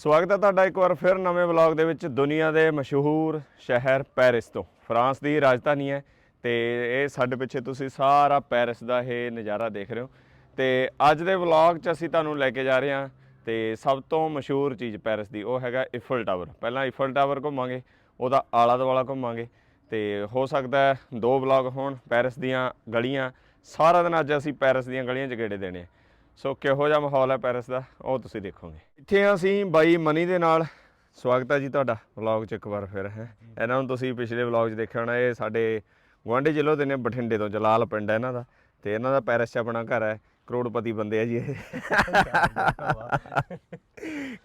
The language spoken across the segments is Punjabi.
ਸਵਾਗਤ ਹੈ ਤੁਹਾਡਾ ਇੱਕ ਵਾਰ ਫਿਰ ਨਵੇਂ ਵਲੌਗ ਦੇ ਵਿੱਚ ਦੁਨੀਆ ਦੇ ਮਸ਼ਹੂਰ ਸ਼ਹਿਰ ਪੈਰਿਸ ਤੋਂ। ਫਰਾਂਸ ਦੀ ਰਾਜਧਾਨੀ ਹੈ ਤੇ ਇਹ ਸਾਡੇ ਪਿੱਛੇ ਤੁਸੀਂ ਸਾਰਾ ਪੈਰਿਸ ਦਾ ਇਹ ਨਜ਼ਾਰਾ ਦੇਖ ਰਹੇ ਹੋ। ਤੇ ਅੱਜ ਦੇ ਵਲੌਗ 'ਚ ਅਸੀਂ ਤੁਹਾਨੂੰ ਲੈ ਕੇ ਜਾ ਰਹੇ ਹਾਂ ਤੇ ਸਭ ਤੋਂ ਮਸ਼ਹੂਰ ਚੀਜ਼ ਪੈਰਿਸ ਦੀ ਉਹ ਹੈਗਾ ਇਫਲ ਟਾਵਰ। ਪਹਿਲਾਂ ਇਫਲ ਟਾਵਰ ਘੁੰਮਾਂਗੇ, ਉਹਦਾ ਆਲਾ ਦੁਆਲਾ ਘੁੰਮਾਂਗੇ ਤੇ ਹੋ ਸਕਦਾ ਦੋ ਵਲੌਗ ਹੋਣ ਪੈਰਿਸ ਦੀਆਂ ਗਲੀਆਂ। ਸਾਰਾ ਦਿਨ ਅੱਜ ਅਸੀਂ ਪੈਰਿਸ ਦੀਆਂ ਗਲੀਆਂ 'ਚ ਗੇੜੇ ਦੇਣੇ ਆ। ਸੋ ਕਿਹੋ ਜਿਹਾ ਮਾਹੌਲ ਹੈ ਪੈਰਿਸ ਦਾ? ਉਹ ਤੁਸੀਂ ਦੇਖੋਗੇ। ਇੱਥੇ ਅਸੀਂ ਬਾਈ ਮਨੀ ਦੇ ਨਾਲ। ਸਵਾਗਤ ਹੈ ਜੀ ਤੁਹਾਡਾ ਵਲੌਗ 'ਚ ਇੱਕ ਵਾਰ ਫਿਰ ਹੈ। ਇਹਨਾਂ ਨੂੰ ਤੁਸੀਂ ਪਿਛਲੇ ਵਲੌਗ 'ਚ ਦੇਖਿਆ ਹੋਣਾ ਇਹ ਸਾਡੇ ਗੁਆਂਢੀ ਜ਼ਿਲ੍ਹੇ ਦੇ ਨੇ ਬਠਿੰਡੇ ਤੋਂ ਜਲਾਲ ਪਿੰਡ ਹੈ ਇਹਨਾਂ ਦਾ। ਤੇ ਇਹਨਾਂ ਦਾ ਪੈਰਿਸ 'ਚ ਆਪਣਾ ਘਰ ਹੈ ਕਰੋੜਪਤੀ ਬੰਦੇ ਆ ਜੀ ਇਹ।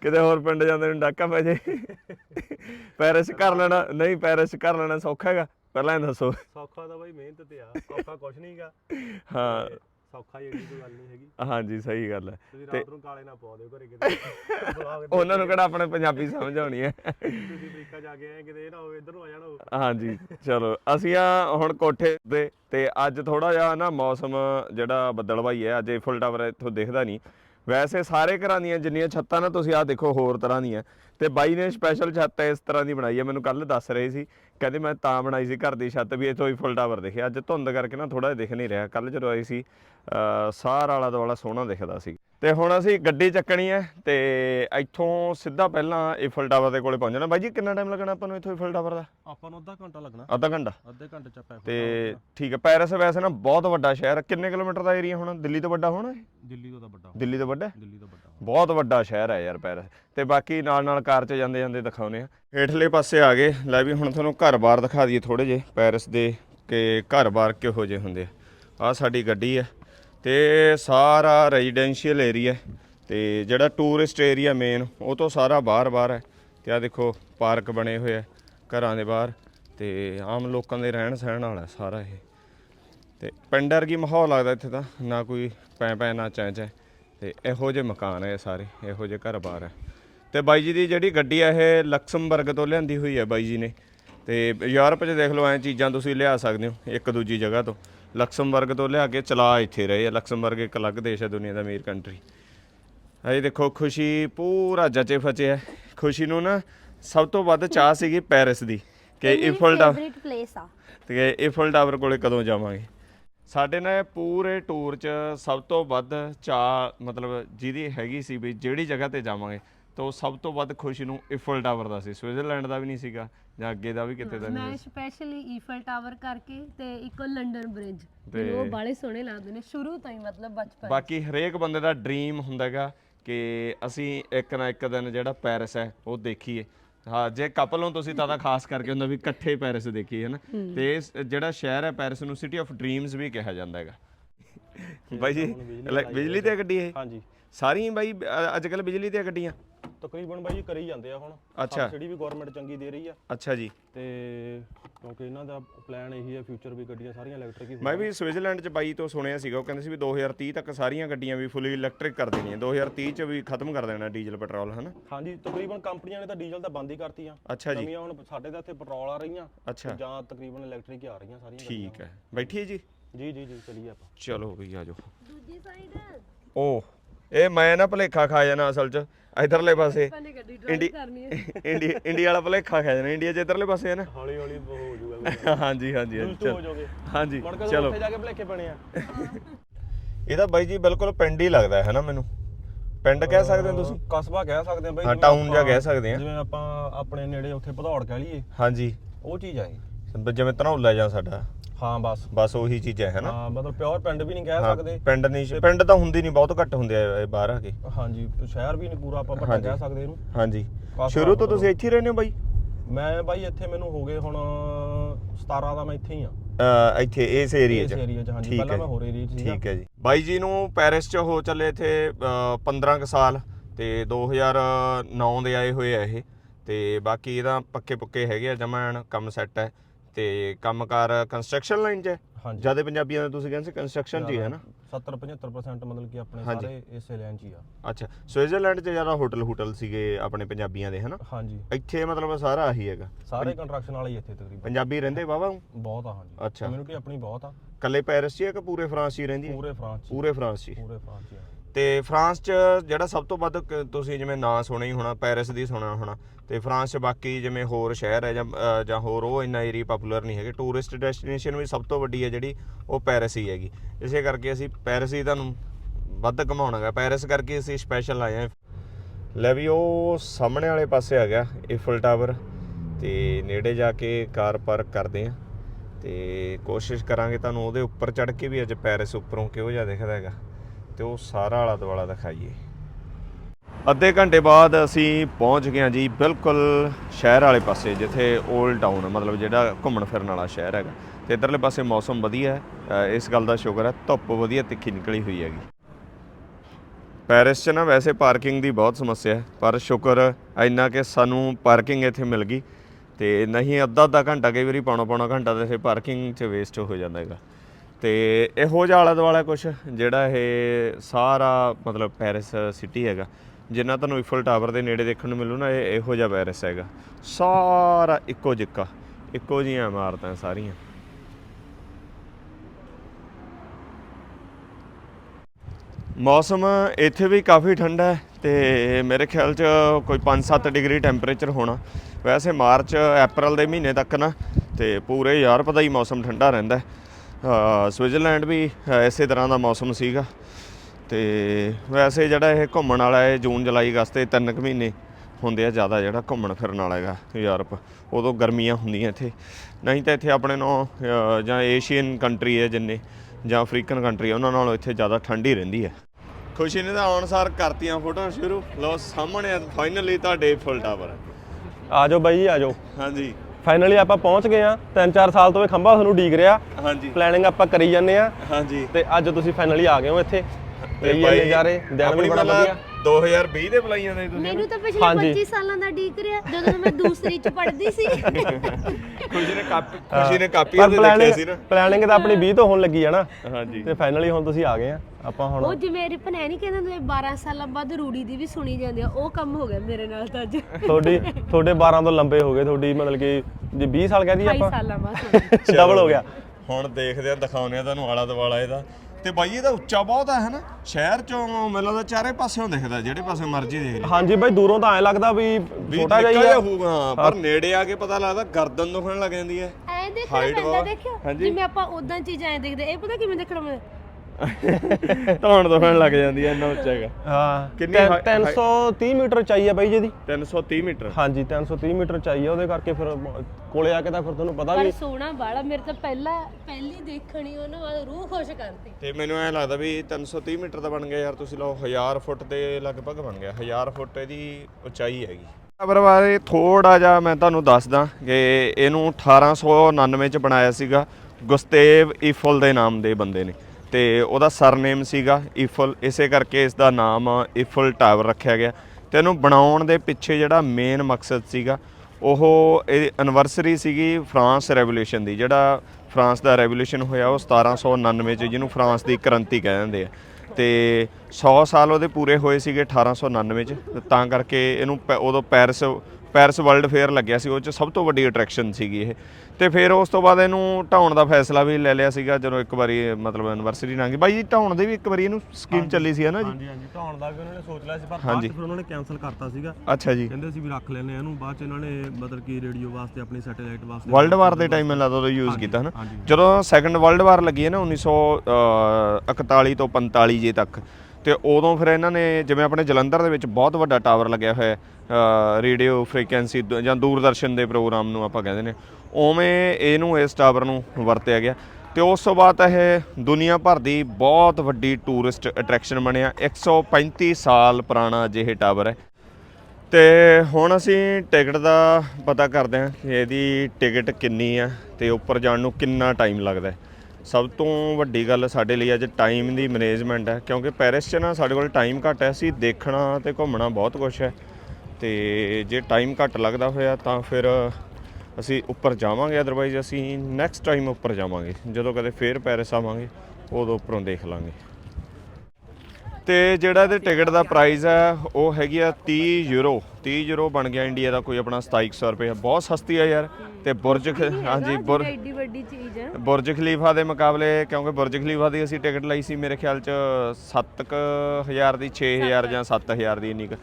ਕਿਤੇ ਹੋਰ ਪਿੰਡ ਜਾਂਦੇ ਨੂੰ ਡਾਕਾ ਪੈ ਜੇ। ਪੈਰਿਸ ਕਰ ਲੈਣਾ ਨਹੀਂ ਪੈਰਿਸ ਕਰ ਲੈਣਾ ਸੌਖਾ ਹੈਗਾ। ਪਹਿਲਾਂ ਇਹ ਦੱਸੋ। ਸੌਖਾ ਤਾਂ ਬਾਈ ਮਿਹਨਤ ਤੇ ਆ ਔਖਾ ਕੁਛ ਨਹੀਂਗਾ ਹਾਂ। ਸੌਖਾ ਜਿਹੜੀ ਕੋਈ ਗੱਲ ਨਹੀਂ ਹੈਗੀ। ਹਾਂਜੀ ਸਹੀ ਗੱਲ ਹੈ। ਤੁਸੀਂ ਤੇ- ਰਾਤ ਨੂੰ ਕਾਲੇ ਨਾ ਪਾ ਦਿਓ ਘਰੇ ਕਿਤੇ। ਉਹਨਾਂ ਨੂੰ ਕਿਹੜਾ ਆਪਣੇ ਪੰਜਾਬੀ ਸਮਝ ਆਉਣੀ ਹੈ। ਤੁਸੀਂ ਅਮਰੀਕਾ ਜਾ ਕੇ ਆਏ ਕਿਤੇ ਇਹ ਨਾ ਹੋਵੇ ਇੱਧਰ ਨੂੰ ਆ ਜਾਣਾ ਹਾਂਜੀ ਚਲੋ ਅਸੀਂ ਆ ਹੁਣ ਕੋਠੇ ਤੇ ਤੇ ਅੱਜ ਥੋੜਾ ਜਿਹਾ ਨਾ ਮੌਸਮ ਜਿਹੜਾ ਬੱਦਲਵਾਈ ਹੈ ਅੱਜ ਫੁੱਲ ਟਾਵਰ ਇੱਥੋਂ ਦਿਖਦਾ ਨਹੀਂ। ਵੈਸੇ ਸਾਰੇ ਘਰਾਂ ਦੀਆਂ ਜਿੰਨੀਆਂ ਛੱਤਾਂ ਨਾ, ਤੁਸੀਂ ਆਹ ਦੇਖੋ ਹੋਰ ਤਰ੍ਹਾਂ ਦੀਆਂ। ਤੇ ਬਾਈ ਨੇ ਸਪੈਸ਼ਲ ਛੱਤ ਇਸ ਤਰ੍ਹਾਂ ਦੀ ਬਣਾਈ ਹੈ, ਮੈਨੂੰ ਕੱਲ ਦੱਸ ਰਹੇ ਸੀ। ਕਹਿੰਦੇ ਮੈਂ ਤਾਂ ਬਣਾਈ ਸੀ ਘਰ ਦੀ ਛੱਤ, ਵੀ ਇੱਥੋਂ ਹੀ ਫੁੱਲ ਟਾਵਰ ਦਿਖਿਆ ਅੱਜ ਧੁੰਦ ਕਰਕੇ ਨਾ ਥੋੜਾ ਦਿਖ ਨਹੀਂ ਰਿਹਾ। ਕੱਲ ਜਦੋਂ ਆਈ ਸੀ ਸਾਰਾ ਆਲਾ ਦੁਆਲਾ ਸੋਹਣਾ ਦਿਖਦਾ ਸੀ। ਤੇ ਹੁਣ ਅਸੀਂ ਗੱਡੀ ਚੱਕਣੀ ਹੈ ਤੇ ਇੱਥੋਂ ਸਿੱਧਾ ਪਹਿਲਾਂ ਇਫਲ ਟਾਵਰ ਦੇ ਕੋਲੇ ਪਹੁੰਚਣਾ ਬਾਈ ਜੀ ਕਿੰਨਾ ਟਾਈਮ ਲੱਗਣਾ ਆਪਾਂ ਨੂੰ ਇੱਥੋਂ ਇਫਲ ਟਾਵਰ ਦਾ? ਆਪਾਂ ਨੂੰ ਅੱਧਾ ਘੰਟਾ ਲੱਗਣਾ। ਅੱਧਾ ਘੰਟਾ? ਅੱਧੇ ਘੰਟੇ ਚ ਆਪਾਂ ਤੇ ਠੀਕ ਹੈ ਪੈਰਿਸ ਵੈਸੇ ਨਾ ਬਹੁਤ ਵੱਡਾ ਸ਼ਹਿਰ ਹੈ। ਕਿੰਨੇ ਕਿਲੋਮੀਟਰ ਦਾ ਏਰੀਆ ਹੋਣਾ? ਦਿੱਲੀ ਤੋਂ ਵੱਡਾ ਹੋਣਾ ਇਹ? ਦਿੱਲੀ ਤੋਂ ਤਾਂ ਵੱਡਾ ਦਿੱਲੀ ਤੋਂ ਵੱਡਾ? ਦਿੱਲੀ ਤੋਂ ਵੱਡਾ ਬਹੁਤ ਵੱਡਾ ਸ਼ਹਿਰ ਹੈ ਯਾਰ ਪੈਰਿਸ ਤੇ ਬਾਕੀ ਨਾਲ ਨਾਲ ਕਾਰ 'ਚ ਜਾਂਦੇ ਜਾਂਦੇ ਦਿਖਾਉਨੇ ਆ ਹੇਠਲੇ ਪਾਸੇ ਆ ਗਏ। ਲੈ ਵੀ ਹੁਣ ਤੁਹਾਨੂੰ ਘਰ-ਬਾਰ ਦਿਖਾ ਦਈਏ ਥੋੜੇ ਜੇ ਪੈਰਿਸ ਦੇ ਕਿ ਘਰ-ਬਾਰ ਕਿਹੋ ਜਿਹੇ ਹੁੰਦੇ ਆ। ਆ ਸਾਡੀ ਗੱਡੀ ਹੈ। ਤੇ ਸਾਰਾ ਰੈਜ਼ੀਡੈਂਸ਼ੀਅਲ ਏਰੀਆ ਤੇ ਜਿਹੜਾ ਟੂਰਿਸਟ ਏਰੀਆ ਮੇਨ ਉਹ ਤੋਂ ਸਾਰਾ ਬਾਹਰ-ਬਾਹਰ ਹੈ ਤੇ ਆ ਦੇਖੋ ਪਾਰਕ ਬਣੇ ਹੋਏ ਆ ਘਰਾਂ ਦੇ ਬਾਹਰ ਤੇ ਆਮ ਲੋਕਾਂ ਦੇ ਰਹਿਣ ਸਹਿਣ ਵਾਲਾ ਸਾਰਾ ਇਹ। ਤੇ ਪਿੰਡ ਵਰਗੀ ਮਾਹੌਲ ਲੱਗਦਾ ਇੱਥੇ ਤਾਂ, ਨਾ ਕੋਈ ਪੈ ਪੈ, ਨਾ ਚੈ ਚੈ। ਤੇ ਇਹੋ ਜਿਹੇ ਮਕਾਨ ਹੈ ਇਹ ਸਾਰੇ, ਇਹੋ ਜਿਹੇ ਘਰ-ਬਾਰ ਹੈ। ਤੇ ਬਾਈ ਜੀ ਦੀ ਜਿਹੜੀ ਗੱਡੀ ਹੈ ਇਹ ਲਕਸਮਬਰਗ ਤੋਂ ਲਿਆਂਦੀ ਹੋਈ ਹੈ ਬਾਈ ਜੀ ਨੇ। ਤੇ ਯੂਰਪ 'ਚ ਦੇਖ ਲਓ, ਐ ਚੀਜ਼ਾਂ ਤੁਸੀਂ ਲਿਆ ਸਕਦੇ ਹੋ, ਇੱਕ ਦੂਜੀ ਜਗ੍ਹਾ ਤੋਂ। ਲਕਸਮਬਰਗ ਤੋਂ ਲਿਆ ਕੇ ਚਲਾ ਇੱਥੇ ਰਹੇ ਆ। ਲਕਸਮਬਰਗ ਇੱਕ ਅਲੱਗ ਦੇਸ਼ ਹੈ ਦੁਨੀਆ ਦਾ ਅਮੀਰ ਕੰਟਰੀ। ਇਹ ਦੇਖੋ ਖੁਸ਼ੀ ਪੂਰਾ ਜਚੇ ਫਚੇ ਹੈ ਖੁਸ਼ੀ ਨੂੰ ਨਾ ਸਭ ਤੋਂ ਵੱਧ ਚਾਹ ਸੀਗੀ ਪੈਰਿਸ ਦੀ ਕਿ ਇਫਲ ਟਾਵਰ ਫੇਵਰਿਟ ਪਲੇਸ ਆ। ਤੇ ਇਫਲ ਟਾਵਰ ਕੋਲੇ ਕਦੋਂ ਜਾਵਾਂਗੇ? ਸਾਡੇ ਨਾਲ ਪੂਰੇ ਟੂਰ 'ਚ ਸਭ ਤੋਂ ਵੱਧ ਚਾਹ ਮਤਲਬ ਜਿਹਦੀ ਹੈਗੀ ਸੀ ਵੀ ਜਿਹੜੀ ਜਗ੍ਹਾ ਤੇ ਜਾਵਾਂਗੇ ਤਾਂ ਉਹ ਸਭ ਤੋਂ ਵੱਧ ਖੁਸ਼ੀ ਨੂੰ ਇਫਲ ਟਾਵਰ ਦਾ ਸੀ। ਸਵਿਟਜ਼ਰਲੈਂਡ ਦਾ ਵੀ ਨਹੀਂ ਸੀਗਾ ਜਾਂ ਅੱਗੇ ਦਾ ਵੀ ਕਿਤੇ ਦਾ ਨਹੀਂ ਮੈਂ ਸਪੈਸ਼ਲੀ ਈਫਲ ਟਾਵਰ ਕਰਕੇ ਤੇ ਇੱਕ ਲੰਡਨ ਬ੍ਰਿਜ ਤੇ- ਮੈਨੂੰ ਉਹ ਬਾਲੇ ਸੋਹਣੇ ਲੱਗਦੇ ਨੇ ਸ਼ੁਰੂ ਤੋਂ ਹੀ ਮਤਲਬ ਬਚਪਨ ਬਾਕੀ ਹਰੇਕ ਬੰਦੇ ਦਾ ਡ੍ਰੀਮ ਹੁੰਦਾਗਾ ਕਿ ਅਸੀਂ ਇੱਕ ਨਾ ਇੱਕ ਦਿਨ ਜਿਹੜਾ ਪੈਰਿਸ ਹੈ ਉਹ ਦੇਖੀਏ। ਹਾਂ ਜੇ ਕਪਲ ਹੋ ਤੁਸੀਂ ਤਾਂ ਤਾਂ ਖਾਸ ਕਰਕੇ ਹੁੰਦਾ ਵੀ ਇਕੱਠੇ ਪੈਰਿਸ ਦੇਖੀਏ ਹਨਾ? ਤੇ ਇਸ ਜਿਹੜਾ ਸ਼ਹਿਰ ਹੈ ਪੈਰਿਸ ਨੂੰ ਸਿਟੀ ਆਫ ਡ੍ਰੀਮਸ ਵੀ ਕਿਹਾ ਜਾਂਦਾ ਹੈਗਾ। ਬਾਈ ਜੀ ਬਿਜਲੀ ਤੇ ਗੱਡੀ ਇਹ? ਹਾਂਜੀ। ਸਾਰੀਆਂ ਬਾਈ ਅੱਜ ਕੱਲ ਬਿਜਲੀ ਤੇ ਗੱਡੀਆਂ। ਤਕਰੀਬਨ ਬਾਈ ਕਰੀ ਜਾਂਦੇ ਆ ਹੁਣ। ਅੱਛਾ। ਸਬਸਿਡੀ ਵੀ ਗਵਰਨਮੈਂਟ ਚੰਗੀ ਦੇ ਰਹੀ ਆ। ਅੱਛਾ ਜੀ। ਤੇ ਕਿਉਂਕਿ ਇਹਨਾਂ ਦਾ ਪਲਾਨ ਇਹੀ ਹੈ ਫਿਊਚਰ ਵੀ ਗੱਡੀਆਂ ਸਾਰੀਆਂ ਇਲੈਕਟ੍ਰਿਕ ਹੀ ਮੈਂ ਵੀ ਸਵਿਟਜ਼ਰਲੈਂਡ ਚ ਬਾਈ ਤੋਂ ਸੁਣਿਆ ਸੀਗਾ ਉਹ ਕਹਿੰਦੇ ਸੀ ਵੀ 2030 ਤੱਕ ਸਾਰੀਆਂ ਗੱਡੀਆਂ ਵੀ ਫੁੱਲੀ ਇਲੈਕਟ੍ਰਿਕ ਕਰ ਦੇਣੀਆਂ। 2030 ਚ ਵੀ ਖਤਮ ਕਰ ਦੇਣਾ ਡੀਜ਼ਲ ਪੈਟਰੋਲ ਹਨਾ? ਹਾਂਜੀ ਤਕਰੀਬਨ ਕੰਪਨੀਆਂ ਨੇ ਤਾਂ ਡੀਜ਼ਲ ਤਾਂ ਬੰਦ ਹੀ ਕਰਤੀਆਂ। ਅੱਛਾ ਜੀ। ਨਵੀਆਂ ਹੁਣ ਸਾਡੇ ਤਾਂ ਇੱਥੇ ਪੈਟਰੋਲ ਆ ਰਹੀਆਂ। ਅੱਛਾ। ਜਾਂ ਤਕਰੀਬਨ ਇਲੈਕਟ੍ਰਿਕ ਹੀ ਆ ਰਹੀਆਂ ਸਾਰੀਆਂ ਠੀਕ ਹੈ। ਬੈਠੀਏ ਜੀ? ਜੀ ਜੀ ਜੀ ਚਲੀਏ ਆਪਾਂ। ਚਲੋ ਵੀ ਆ ਜਾਓ। ਦੂਜੀ ਸਾਈਡ ਉਹ ਇਹ ਮੈਂ ਨਾ ਭਲੇਖਾ ਖਾ ਜਾਣਾ ਅਸਲ ਚ ਇਧਰਲੇ ਪਾਸੇ। ਗੱਡੀ ਇੰਡੀ ਕਰਨੀ ਹੈ। ਇੰਡੀਆ ਇੰਡੀਆ ਵਾਲਾ ਭਲੇਖਾ ਖਾ ਜਾਣਾ ਇੰਡੀਆ ਚ ਇਧਰਲੇ ਪਾਸੇ ਹੈ ਨਾ। ਹੌਲੀ ਹੌਲੀ ਹੋ ਜਾਊਗਾ। ਹਾਂਜੀ ਹਾਂਜੀ ਹਾਂਜੀ ਹੋ ਚਲੋ। ਜਾਓਗੇ। ਹਾਂਜੀ ਚਲੋ। ਉੱਥੇ ਜਾ ਕੇ ਭਲੇਖੇ ਬਣੇ ਆ। ਇਹ ਤਾਂ ਬਾਈ ਜੀ ਬਿਲਕੁਲ ਪਿੰਡ ਹੀ ਲੱਗਦਾ ਹੈ ਨਾ ਮੈਨੂੰ। ਪਿੰਡ ਕਹਿ ਸਕਦੇ ਹੋ ਤੁਸੀਂ? ਕਸਬਾ ਕਹਿ ਸਕਦੇ ਆ ਬਈ ਹਾਂ ਜਿਵੇਂ ਟਾਊਨ ਜਾਂ ਆਪਾਂ- ਕਹਿ ਸਕਦੇ ਆ। ਜਿਵੇਂ ਆਪਾਂ ਆਪਣੇ ਨੇੜੇ ਉੱਥੇ ਭਦੌੜ ਕਹਿ ਲਈਏ। ਹਾਂਜੀ। ਉਹ ਚੀਜ਼ ਆ ਇਹ। ਜਿਵੇਂ ਧਨੌਲਾ ਜਾਂ ਸਾਡਾ। ਹਾਂ ਬਸ। ਬਸ ਉਹੀ ਚੀਜ਼ ਹੈ ਨਾ। ਹਾਂ ਮਤਲਬ ਪਿਓਰ ਪਿੰਡ ਵੀ ਨਹੀਂ ਕਹਿ ਹਾਂ, ਸਕਦੇ। ਪਿੰਡ ਨਹੀਂ ਪਿੰਡ ਤਾਂ ਹੁੰਦੀ ਨਹੀਂ ਬਹੁਤ ਘੱਟ ਹੁੰਦੇ ਆ ਇਹ ਬਾਹਰ ਆ ਕੇ। ਹਾਂਜੀ ਸ਼ਹਿਰ ਵੀ ਨਹੀਂ ਪੂਰਾ ਆਪਾਂ ਵੱਡਾ ਹਾਂਜੀ। ਕਹਿ ਸਕਦੇ ਇਹਨੂੰ। ਹਾਂਜੀ। ਸ਼ੁਰੂ ਤੋਂ ਤੁਸੀਂ ਇੱਥੇ ਹੀ ਰਹਿੰਦੇ ਹੋ ਬਾਈ? ਮੈਂ ਬਾਈ ਇੱਥੇ ਮੈਨੂੰ ਹੋ ਗਏ ਹੁਣ 17 ਦਾ ਮੈਂ ਇੱਥੇ ਹੀ ਆ ਅਹ ਇੱਥੇ ਇਸ ਏਰੀਆ ਇਸ 'ਚ। ਏਰੀਆ 'ਚ ਹਾਂਜੀ। ਠੀਕ ਪਹਿਲਾਂ ਹੈ ਮੈਂ ਹੋਰ ਏਰੀਆ 'ਚ ਸੀਗਾ। ਠੀਕ ਹੈ ਜੀ। ਬਾਈ ਜੀ ਨੂੰ ਪੈਰਿਸ 'ਚ ਹੋ ਚੱਲੇ ਇੱਥੇ ਅਹ, 15 ਕੁ ਸਾਲ ਤੇ 2009 ਦੇ ਆਏ ਹੋਏ ਆ ਇਹ। ਤੇ ਬਾਕੀ ਇਹਦਾ ਪੱਕੇ ਪੁੱਕੇ ਹੈਗੇ ਆ ਜਮਾਨ ਕੰਮ ਸੈੱਟ ਹੈ। ਤੇ ਕੰਮਕਾਰ ਕੰਸਟਰਕਸ਼ਨ ਲਾਈਨ 'ਚ ਹੈ? ਹਾਂਜੀ। ਜ਼ਿਆਦਾ ਪੰਜਾਬੀਆਂ ਦਾ ਤੁਸੀਂ ਕਹਿੰਦੇ ਕੰਸਟਰਕਸ਼ਨ 'ਚ ਹੀ ਹੈ ਨਾ? 70 75% ਮਤਲਬ ਕਿ ਆਪਣੇ ਹਾਂਜੀ। ਸਾਰੇ ਇਸੇ ਲਾਈਨ 'ਚ ਹੀ ਆ। ਅੱਛਾ ਸਵਿਟਜ਼ਰਲੈਂਡ 'ਚ ਜ਼ਿਆਦਾ ਹੋਟਲ ਹੋਟਲ ਸੀਗੇ ਆਪਣੇ ਪੰਜਾਬੀਆਂ ਦੇ ਹਨਾ ਹਾਂਜੀ। ਇੱਥੇ ਮਤਲਬ ਸਾਰਾ ਆਹੀ ਹੈਗਾ। ਸਾਰੇ ਕੰਸਟਰਕਸ਼ਨ ਵਾਲੇ ਹੀ ਇੱਥੇ ਤਕਰੀਬਨ। ਪੰਜਾਬੀ ਰਹਿੰਦੇ ਵਾਵਾ ਬਹੁਤ ਆ ਹਾਂਜੀ। ਅੱਛਾ। ਕਮਿਊਨਿਟੀ ਆਪਣੀ ਬਹੁਤ ਆ। ਕੱਲੇ ਪੈਰਿਸ 'ਚ ਹੀ ਆ ਕਿ ਪੂਰੇ ਫਰਾਂਸ 'ਚ ਹੀ ਰਹਿੰਦੀ ਹੈ? ਪੂਰੇ ਫਰਾਂਸ 'ਚ ਹੀ, ਪੂਰੇ ਫਰਾਂਸ 'ਚ ਹੀ। ਪੂਰੇ ਫਰਾਂਸ 'ਚ ਹੀ ਆ। ਤੇ ਫਰਾਂਸ 'ਚ ਜਿਹੜਾ ਸਭ ਤੋਂ ਵੱਧ ਕ- ਤੁਸੀਂ ਜਿਵੇਂ ਨਾਂ ਸੁਣਿਆ ਹੀ ਹੋਣਾ ਪੈਰਿਸ ਦੀ ਸੁਣਿਆ ਹੋਣਾ ਤੇ ਫਰਾਂਸ 'ਚ ਬਾਕੀ ਜਿਵੇਂ ਹੋਰ ਸ਼ਹਿਰ ਹੈ ਜਾਂ ਜਾਂ ਹੋਰ ਉਹ ਇੰਨਾ ਏਰੀ ਪਪੂਲਰ ਨਹੀਂ ਹੈਗੇ। ਟੂਰਿਸਟ ਡੈਸਟੀਨੇਸ਼ਨ ਵੀ ਸਭ ਤੋਂ ਵੱਡੀ ਹੈ ਜਿਹੜੀ, ਉਹ ਪੈਰਿਸ ਹੀ ਹੈਗੀ। ਇਸੇ ਕਰਕੇ ਅਸੀਂ ਪੈਰਿਸ ਹੀ ਤੁਹਾਨੂੰ ਵੱਧ ਘਮਾਉਣਾਗਾ ਪੈਰਿਸ ਕਰਕੇ ਅਸੀਂ ਸਪੈਸ਼ਲ ਆਏ ਹਾਂ। ਲੈ ਵੀ ਉਹ ਸਾਹਮਣੇ ਵਾਲੇ ਪਾਸੇ ਆ ਗਿਆ ਇਫਲ ਟਾਵਰ ਤੇ ਨੇੜੇ ਜਾ ਕੇ ਕਾਰ ਪਾਰਕ ਕਰਦੇ ਆ ਤੇ ਕੋਸ਼ਿਸ਼ ਕਰਾਂਗੇ ਤੁਹਾਨੂੰ ਉਹਦੇ ਉੱਪਰ ਚੜ੍ਹ ਕੇ ਵੀ ਅੱਜ ਪੈਰਿਸ ਉੱਪਰੋਂ ਕਿਹੋ ਜਿਹਾ ਦਿਖਦਾ ਹੈਗਾ। ਤੇ ਉਹ ਸਾਰਾ ਆਲਾ ਦੁਆਲਾ ਦਿਖਾਈਏ। ਅੱਧੇ ਘੰਟੇ ਬਾਅਦ ਅਸੀਂ ਪਹੁੰਚ ਗਏ ਹਾਂ ਜੀ ਬਿਲਕੁਲ ਸ਼ਹਿਰ ਵਾਲੇ ਪਾਸੇ, ਜਿੱਥੇ 올ਡ ਟਾਊਨ ਮਤਲਬ ਜਿਹੜਾ ਘੁੰਮਣ ਫਿਰਨ ਵਾਲਾ ਸ਼ਹਿਰ ਹੈਗਾ। ਤੇ ਇਧਰਲੇ ਪਾਸੇ ਮੌਸਮ ਵਧੀਆ ਹੈ ਇਸ ਗੱਲ ਦਾ ਸ਼ੁਕਰ ਹੈ, ਧੁੱਪ ਵਧੀਆ ਤਿੱਖੀ ਨਿਕਲੀ ਹੋਈ ਹੈਗੀ। ਪੈਰਿਸ 'ਚ ਨਾ ਵੈਸੇ ਪਾਰਕਿੰਗ ਦੀ ਬਹੁਤ ਸਮੱਸਿਆ ਹੈ, ਪਰ ਸ਼ੁਕਰ ਇੰਨਾ ਕਿ ਸਾਨੂੰ ਪਾਰਕਿੰਗ ਇੱਥੇ ਮਿਲ ਗਈ। ਤੇ ਨਹੀਂ ਅੱਧਾ ਅੱਧਾ ਘੰਟਾ, ਕਈ ਵਾਰੀ ਪਾਉਣਾ ਪਾਉਣਾ ਘੰਟਾ ਤੇ ਇੱਥੇ ਪਾਰਕਿੰਗ 'ਚ ਵੇਸਟ ਹੋ ਜਾਂਦਾ ਹੈਗਾ। ਤੇ ਇਹੋ ਜਿਹਾ ਆਲਾ ਦੁਆਲਾ ਕੁਝ ਜਿਹੜਾ ਇਹ ਸਾਰਾ ਮਤਲਬ ਪੈਰਿਸ ਸਿਟੀ ਹੈਗਾ, ਜਿੰਨਾ ਤੁਹਾਨੂੰ ਇਫਲ ਟਾਵਰ ਦੇ ਨੇੜੇ ਦੇਖਣ ਨੂੰ ਮਿਲੂ ਨਾ, ਇਹ ਇਹੋ ਜਿਹਾ ਪੈਰਿਸ ਹੈਗਾ। ਸਾਰਾ ਇੱਕੋ ਜਿੱਕਾ, ਇੱਕੋ ਜਿਹੀਆਂ ਇਮਾਰਤਾਂ ਸਾਰੀਆਂ। ਮੌਸਮ ਇੱਥੇ ਵੀ ਕਾਫੀ ਠੰਡਾ ਹੈ ਤੇ ਮੇਰੇ ਖਿਆਲ 'ਚ ਕੋਈ 5-7 ਡਿਗਰੀ ਟੈਂਪਰੇਚਰ ਹੋਣਾ। ਵੈਸੇ ਮਾਰਚ, ਅਪ੍ਰੈਲ ਦੇ ਮਹੀਨੇ ਤੱਕ ਨਾ, ਤੇ ਪੂਰੇ ਯੂਰਪ ਦਾ ਹੀ ਮੌਸਮ ਠੰਡਾ ਰਹਿੰਦਾ ਸਵਿਟਜ਼ਰਲੈਂਡ ਵੀ ਇਸੇ ਤਰ੍ਹਾਂ ਦਾ ਮੌਸਮ ਸੀਗਾ। ਤੇ ਵੈਸੇ ਜਿਹੜਾ ਇਹ ਘੁੰਮਣ ਵਾਲਾ ਹੈ ਜੂਨ ਜੁਲਾਈ ਅਗਸਤ ਇਹ ਤਿੰਨ ਕੁ ਮਹੀਨੇ ਹੁੰਦੇ ਆ ਜ਼ਿਆਦਾ ਜਿਹੜਾ ਘੁੰਮਣ ਫਿਰਨ ਵਾਲਾ ਹੈਗਾ ਯੂਰਪ। ਉਦੋਂ ਗਰਮੀਆਂ ਹੁੰਦੀਆਂ ਇੱਥੇ। ਨਹੀਂ ਤਾਂ ਇੱਥੇ ਆਪਣੇ ਨੂੰ ਜਾਂ ਏਸ਼ੀਅਨ ਕੰਟਰੀ ਹੈ ਜਿੰਨੇ ਜਾਂ ਅਫਰੀਕਨ ਕੰਟਰੀ ਉਹਨਾਂ ਨਾਲੋਂ ਇੱਥੇ ਜ਼ਿਆਦਾ ਠੰਡ ਰਹਿੰਦੀ ਹੈ। ਖੁਸ਼ੀ ਨੇ ਤਾਂ ਆਨਸਾਰ ਕਰਤੀਆਂ ਫੋਟੋਆਂ ਸ਼ੁਰੂ। ਲਓ ਸਾਹਮਣੇ ਫਾਈਨਲੀ ਤੁਹਾਡੇ ਫੁੱਲ ਟਾਵਰ ਆ ਜਾਓ ਬਾਈ ਆ ਜਾਓ। ਹਾਂਜੀ। ਫਾਈਨਲੀ ਆਪਾਂ ਪਹੁੰਚ ਗਏ ਆ ਤਿੰਨ ਚਾਰ ਸਾਲ ਤੋਂ ਇਹ ਖੰਭਾ ਤੁਹਾਨੂੰ ਡੀਕ ਰਿਹਾ। ਹਾਂਜੀ। ਪਲੈਨਿੰਗ ਆਪਾਂ ਕਰੀ ਜਾਂਦੇ ਆ ਹਾਂਜੀ। ਤੇ ਅੱਜ ਤੁਸੀਂ ਫਾਈਨਲੀ ਆ ਗਏ ਹੋ ਇੱਥੇ। ਤੇ ਜਾ ਰਹੇ। ਦਿਨ ਵੀ ਬੜਾ ਵਧੀਆ। 2020 ਦੇ ਬੁਲਾਈਆਂ ਨੇ ਤੁਸੀਂ ਮੈਨੂੰ ਤਾਂ ਪਿਛਲੇ ਹਾਂਜੀ। 25 ਸਾਲਾਂ ਦਾ ਡੀਕ ਰਿਹਾ ਜਦੋਂ ਮੈਂ ਦੂਸਰੀ ਚ ਪੜ੍ਹਦੀ ਸੀ। ਖੁਸ਼ੀ ਨੇ ਕਾਪੀ ਖੁਸ਼ੀ ਨੇ ਕਾਪੀਆਂ ਤੇ ਦੇਖਿਆ ਸੀ ਨਾ। ਪਲੈਨਿੰਗ ਤਾਂ ਆਪਣੀ 20 ਤੋਂ ਹੋਣ ਲੱਗੀ ਆ ਨਾ। ਹਾਂਜੀ। ਤੇ ਫਾਈਨਲੀ ਹੁਣ ਤੁਸੀਂ ਆ ਗਏ ਆ। ਆਪਾਂ ਉਹ ਹੁਣ ਜਿਵੇਂ ਰਿਪਨ ਹੈ ਨਹੀਂ ਕਹਿੰਦੇ ਹੁੰਦੇ 12 ਸਾਲਾਂ ਬਾਅਦ ਰੂੜੀ ਦੀ ਵੀ ਸੁਣੀ ਜਾਂਦੀ ਆ ਉਹ ਕੰਮ ਹੋ ਗਿਆ ਮੇਰੇ ਨਾਲ ਤਾਂ ਅੱਜ। 28 ਤੁਹਾਡੀ ਤੁਹਾਡੇ 12 ਤੋਂ ਲੰਬੇ ਹੋ ਗਏ ਤੁਹਾਡੀ ਮਤਲਬ ਕਿ ਜੇ 20 ਸਾਲ ਕਹਿ ਦਈਏ ਆਪਾਂ। ਸਾਲਾਂ ਬਾਅਦ ਡਬਲ ਹੋ ਗਿਆ। ਹੁਣ ਦੇਖਦੇ ਆ ਦਿਖਾਉਂਦੇ ਆ ਤੁਹਾਨੂੰ ਆਲਾ ਦਵਾਲਾ ਇਹਦਾ। ਤੇ ਬਾਈ ਇਹਦਾ ਉੱਚਾ ਬਹੁਤ ਹੈ ਹਨਾ? ਸ਼ਹਿਰ ਚੋਂ ਮੈਨੂੰ ਲੱਗਦਾ ਚਾਰੇ ਪਾਸਿਓਂ ਦਿਖਦਾ ਜਿਹੜੇ ਪਾਸੇ ਮਰਜ਼ੀ ਦੇਖ ਲਈ ਹਾਂਜੀ ਬਾਈ ਦੂਰੋਂ ਤਾਂ ਐ ਲੱਗਦਾ ਵੀ ਛੋਟਾ ਜਿਹਾ ਹੀ ਆ। ਹੋਊਗਾ ਹਾਂ, ਪਰ ਨੇੜੇ ਆ ਕੇ ਪਤਾ ਲੱਗਦਾ ਗਰਦਨ ਦੁਖਣ ਲੱਗ ਜਾਂਦੀ ਹੈ। ਐ ਦੇਖਣਾ Height ਪੈਂਦਾ ਵਾ। ਦੇਖਿਓ ਹਾਂਜੀ। ਜਿਵੇਂ ਆਪਾਂ ਉਦਾਂ ਚੀਜ਼ ਐ ਦੇਖਦੇ ਇਹ ਪਤਾ ਕਿਵੇਂ ਦੇਖਣਾ ਮੈਂ? ਧੌਣ ਦੁਖਣ ਲੱਗ ਜਾਂਦੀ ਹੈ ਇੰਨਾ ਉੱਚਾ ਹੈਗਾ। ਹਾਂ ਕਿੰਨੀ ਤਿੰਨ- ਹਾਈ- 330 ਮੀਟਰ ਚਾਹੀਏ ਬਾਈ ਜਿਹਦੀ 330 ਮੀਟਰ। ਹਾਂਜੀ 330 ਮੀਟਰ ਚਾਹੀਏ ਉਹਦੇ ਕਰਕੇ ਫਿਰ ਕੋਲੇ ਆ ਕੇ ਤਾਂ ਫਿਰ ਤੁਹਾਨੂੰ ਪਤਾ ਪਰ ਵੀ ਸੋਹਣਾ ਬਾਲਾ ਮੇਰੇ ਤਾਂ ਪਹਿਲਾ ਪਹਿਲੀ ਦੇਖਣੀ ਉਹਨੂੰ ਬਾਅਦ ਰੂਹ ਖੁਸ਼ ਕਰਤੀ। ਤੇ ਮੈਨੂੰ ਐ ਲੱਗਦਾ ਵੀ 330 ਮੀਟਰ ਦਾ ਬਣ ਗਿਆ ਯਾਰ ਤੁਸੀਂ ਲਓ 1000 ਫੁੱਟ ਦੇ ਲਗਭਗ ਬਣ ਗਿਆ। 1000 ਫੁੱਟ ਇਹਦੀ ਉਚਾਈ ਹੈਗੀ। ਟਾਵਰ ਬਾਰੇ ਥੋੜਾ ਜਿਹਾ ਮੈਂ ਤੁਹਾਨੂੰ ਦੱਸਦਾ ਕਿ ਇਹਨੂੰ 1899 ਚ ਬਣਾਇਆ ਸੀਗਾ ਗੁਸਤੇਵ ਈਫਲ ਦੇ ਨਾਮ ਦੇ ਬੰਦੇ ਨੇ। ਤੇ ਉਹਦਾ ਸਰਨੇਮ ਸੀਗਾ ਈਫਲ ਇਸੇ ਕਰਕੇ ਇਸ ਦਾ ਨਾਮ ਈਫਲ ਟਾਵਰ ਰੱਖਿਆ ਗਿਆ। ਤੇ ਇਹਨੂੰ ਬਣਾਉਣ ਦੇ ਪਿੱਛੇ ਜਿਹੜਾ ਮੇਨ ਮਕਸਦ ਸੀਗਾ, ਉਹ ਇਹ ਐਨਵਰਸਰੀ ਸੀਗੀ ਫਰਾਂਸ ਰੈਵੋਲੂਸ਼ਨ ਦੀ, ਜਿਹੜਾ ਫਰਾਂਸ ਦਾ ਰੈਵੋਲੂਸ਼ਨ ਹੋਇਆ ਉਹ 1799 ਚ, ਜਿਹਨੂੰ ਫਰਾਂਸ ਦੀ ਕ੍ਰਾਂਤੀ ਕਹਿ ਦਿੰਦੇ ਆ। ਤੇ 100 ਸਾਲ ਉਹਦੇ ਪੂਰੇ ਹੋਏ ਸੀਗੇ 1899 ਚ, ਤਾਂ ਕਰਕੇ ਇਹਨੂੰ ਪੈ- ਉਦੋਂ ਪੈਰਿਸ ਪੈਰਿਸ ਵਰਲਡ ਫੇਅਰ ਲੱਗਿਆ ਸੀ ਉਹ ਚ ਸਭ ਤੋਂ ਵੱਡੀ ਅਟਰੈਕਸ਼ਨ ਸੀਗੀ ਇਹ। ਤੇ ਫਿਰ ਉਸ ਤੋਂ ਬਾਅਦ ਇਹਨੂੰ ਢਾਉਣ ਦਾ ਫੈਸਲਾ ਵੀ ਲੈ ਲਿਆ ਸੀਗਾ ਜਦੋਂ ਇੱਕ ਵਾਰੀ ਮਤਲਬ ਐਨਵਰਸਰੀ ਲੰਘ ਗਈ। ਬਾਈ ਜੀ ਢਾਉਣ ਦੇ ਵੀ ਇੱਕ ਵਾਰੀ ਇਹਨੂੰ ਸਕੀਮ ਚੱਲੀ ਸੀ ਹੈ ਨਾ ਜੀ? ਹਾਂਜੀ ਹਾਂਜੀ ਢਾਉਣ ਦਾ ਵੀ ਉਹਨਾਂ ਨੇ ਸੋਚ ਲਿਆ ਸੀ ਪਰ ਬਾਅਦ ਫਿਰ ਉਹਨਾਂ ਨੇ ਕੈਨਸਲ ਕਰਤਾ ਸੀਗਾ। ਅੱਛਾ ਜੀ। ਕਹਿੰਦੇ ਸੀ ਵੀ ਰੱਖ ਲੈਨੇ ਇਹਨੂੰ ਬਾਅਦ ਚ ਇਹਨਾਂ ਨੇ ਮਤਲਬ ਕਿ ਰੇਡੀਓ ਵਾਸਤੇ ਆਪਣੀ ਸੈਟੇਲਾਈਟ ਵਾਸਤੇ ਵਰਲਡ ਵਾਰ ਦੇ ਟਾਈਮ ਮੈਨੂੰ ਲੱਗਦਾ ਉਦੋਂ ਯੂਜ਼ ਕੀਤਾ ਹਨਾ। ਜਦੋਂ ਸੈਕੰਡ ਵਰਲਡ ਵਾਰ ਲੱਗੀ ਹੈ ਨਾ 1941 ਤੋਂ 45 ਜੇ ਤੱਕ ਤੇ ਉਦੋਂ ਫਿਰ ਇਹਨਾਂ ਨੇ ਜਿਵੇਂ ਆਪਣੇ ਜਲੰਧਰ ਦੇ ਵਿੱਚ ਬਹੁਤ ਵੱਡਾ ਟਾਵਰ ਲੱਗਿਆ ਹੋਇਆ ਹੈ ਰੇਡੀਓ ਫ੍ਰੀਕੁਐਂਸੀ ਜਾਂ ਦੂਰਦਰਸ਼ਨ ਦੇ ਪ੍ਰੋਗਰਾਮ ਨੂੰ ਆਪਾਂ ਕਹਿੰਦੇ ਨੇ, ਉਵੇਂ ਇਹਨੂੰ ਇਸ ਟਾਵਰ ਨੂੰ ਵਰਤਿਆ ਗਿਆ। ਤੇ ਉਸ ਤੋਂ ਬਾਅਦ ਇਹ ਦੁਨੀਆ ਭਰ ਦੀ ਬਹੁਤ ਵੱਡੀ ਟੂਰਿਸਟ ਅਟਰੈਕਸ਼ਨ ਬਣਿਆ। 135 ਸਾਲ ਪੁਰਾਣਾ ਅਜਿਹੇ ਟਾਵਰ ਹੈ। ਤੇ ਹੁਣ ਅਸੀਂ ਟਿਕਟ ਦਾ ਪਤਾ ਕਰਦੇ ਹਾਂ ਕਿ ਇਹਦੀ ਟਿਕਟ ਕਿੰਨੀ ਆ ਤੇ ਉੱਪਰ ਜਾਣ ਨੂੰ ਕਿੰਨਾ ਟਾਈਮ ਲੱਗਦਾ ਹੈ। ਸਭ ਤੋਂ ਵੱਡੀ ਗੱਲ ਸਾਡੇ ਲਈ ਅੱਜ ਟਾਈਮ ਦੀ ਮੈਨੇਜਮੈਂਟ ਹੈ, ਕਿਉਂਕਿ ਪੈਰਿਸ 'ਚ ਨਾ ਸਾਡੇ ਕੋਲ ਟਾਈਮ ਘੱਟ ਹੈ, ਅਸੀਂ ਦੇਖਣਾ ਤੇ ਘੁੰਮਣਾ ਬਹੁਤ ਕੁਝ ਹੈ। ਤੇ ਜੇ ਟਾਈਮ ਘੱਟ ਲੱਗਦਾ ਹੋਇਆ ਤਾਂ ਫਿਰ ਅਸੀਂ ਉੱਪਰ ਜਾਵਾਂਗੇ ਅਦਰਵਾਈਜ਼ ਅਸੀਂ ਨੈਕਸਟ ਟਾਈਮ ਉੱਪਰ ਜਾਵਾਂਗੇ। ਜਦੋਂ ਕਦੇ ਫੇਰ ਪੈਰਿਸ ਆਵਾਂਗੇ, ਉਦੋਂ ਉੱਪਰੋਂ ਦੇਖ ਲਾਂਗੇ। ਤੇ ਜਿਹੜਾ ਇਹਦੇ ਟਿਕਟ ਦਾ ਪ੍ਰਾਈਸ ਹੈ ਉਹ ਹੈਗੀ ਆ 30 ਯੂਰੋ 30 ਯੂਰੋ ਬਣ ਗਿਆ ਇੰਡੀਆ ਦਾ ਕੋਈ ਆਪਣਾ 2700 ਰੁਪਏ। ਬਹੁਤ ਸਸਤੀ ਆ ਯਾਰ। ਤੇ ਬੁਰਜ ਹਾਂਜੀ ਬੁਰ ਜਿਹੜੀ ਐਡੀ ਵੱਡੀ ਚੀਜ਼ ਹੈ। ਬੁਰਜ ਖਲੀਫਾ ਦੇ ਮੁਕਾਬਲੇ ਕਿਉਂਕਿ ਬੁਰਜ ਖਲੀਫਾ ਦੀ ਅਸੀਂ ਟਿਕਟ ਲਈ ਸੀ ਮੇਰੇ ਖਿਆਲ ਚ 7000 ਦੀ 6000 ਜਾਂ 7000 ਦੀ ਇੰਨੀ ਕੁ।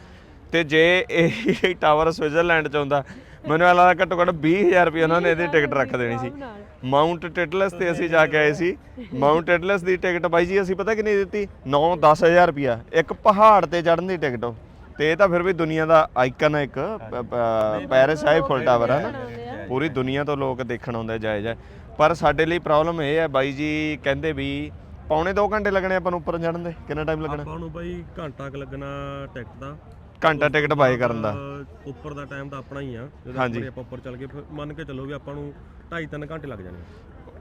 ਤੇ ਜੇ ਇਹ ਟਾਵਰ ਸਵਿਟਜ਼ਰਲੈਂਡ ਚ ਹੁੰਦਾ ਮੈਨੂੰ ਇਹ ਲੱਗਦਾ ਘੱਟੋ ਘੱਟ 20000 ਰੁਪਏ ਉਹਨਾਂ ਨੇ ਇਹਦੀ ਟਿਕਟ ਰੱਖ ਦੇਣੀ ਸੀ। ਨਾਲ। ਮਾਊਂਟ ਟਿਟਲਸ ਤੇ ਅਸੀਂ ਜਾ ਕੇ ਆਏ ਸੀ। ਮਾਊਂਟ ਟਿਟਲਸ ਦੀ ਟਿਕਟ ਬਾਈ ਜੀ ਅਸੀਂ ਪਤਾ ਕਿੰਨੀ ਦਿੱਤੀ? 9-10000 ਰੁਪਿਆ ਇੱਕ ਪਹਾੜ ਤੇ ਚੜਨ ਦੀ ਟਿਕਟ। ਤੇ ਇਹ ਤਾਂ ਫਿਰ ਵੀ ਦੁਨੀਆ ਦਾ ਆਈਕਨ ਹੈ ਇੱਕ ਪੈਰਿਸ ਆਈਫਲ ਟਾਵਰ ਹੈ ਨਾ? ਪੂਰੀ ਦੁਨੀਆ ਤੋਂ ਲੋਕ ਦੇਖਣ ਆਉਂਦੇ ਜਾਇਜ਼ ਹੈ ਪਰ ਸਾਡੇ ਲਈ ਪ੍ਰੋਬਲਮ ਇਹ ਹੈ ਬਾਈ ਜੀ ਕਹਿੰਦੇ ਵੀ ਪੌਣੇ 2 ਘੰਟੇ ਲੱਗਣੇ ਆਪਾਂ ਨੂੰ ਉੱਪਰ ਚੜਨ ਦੇ। ਕਿੰਨਾ ਟਾਈਮ ਲੱਗਣਾ? ਆਪਾਂ ਨੂੰ ਬਾਈ ਘੰਟਾ ਕੁ ਲੱਗਣਾ ਟਿਕਟ ਦਾ। ਘੰਟਾ ਟਿਕਟ ਬਾਏ ਕਰਨ ਦਾ। ਅਹ ਉੱਪਰ ਦਾ ਟਾਈਮ ਤਾਂ ਆਪਣਾ ਹੀ ਆ। ਜਦੋਂ ਹਾਂਜੀ। ਆਪਾਂ ਉੱਪਰ ਚੱਲ ਗਏ ਫਿਰ ਮੰਨ ਕੇ ਚੱਲੋ ਵੀ ਆਪਾਂ ਨੂੰ 2.5-3 ਘੰਟੇ ਲੱਗ ਜਾਣੇ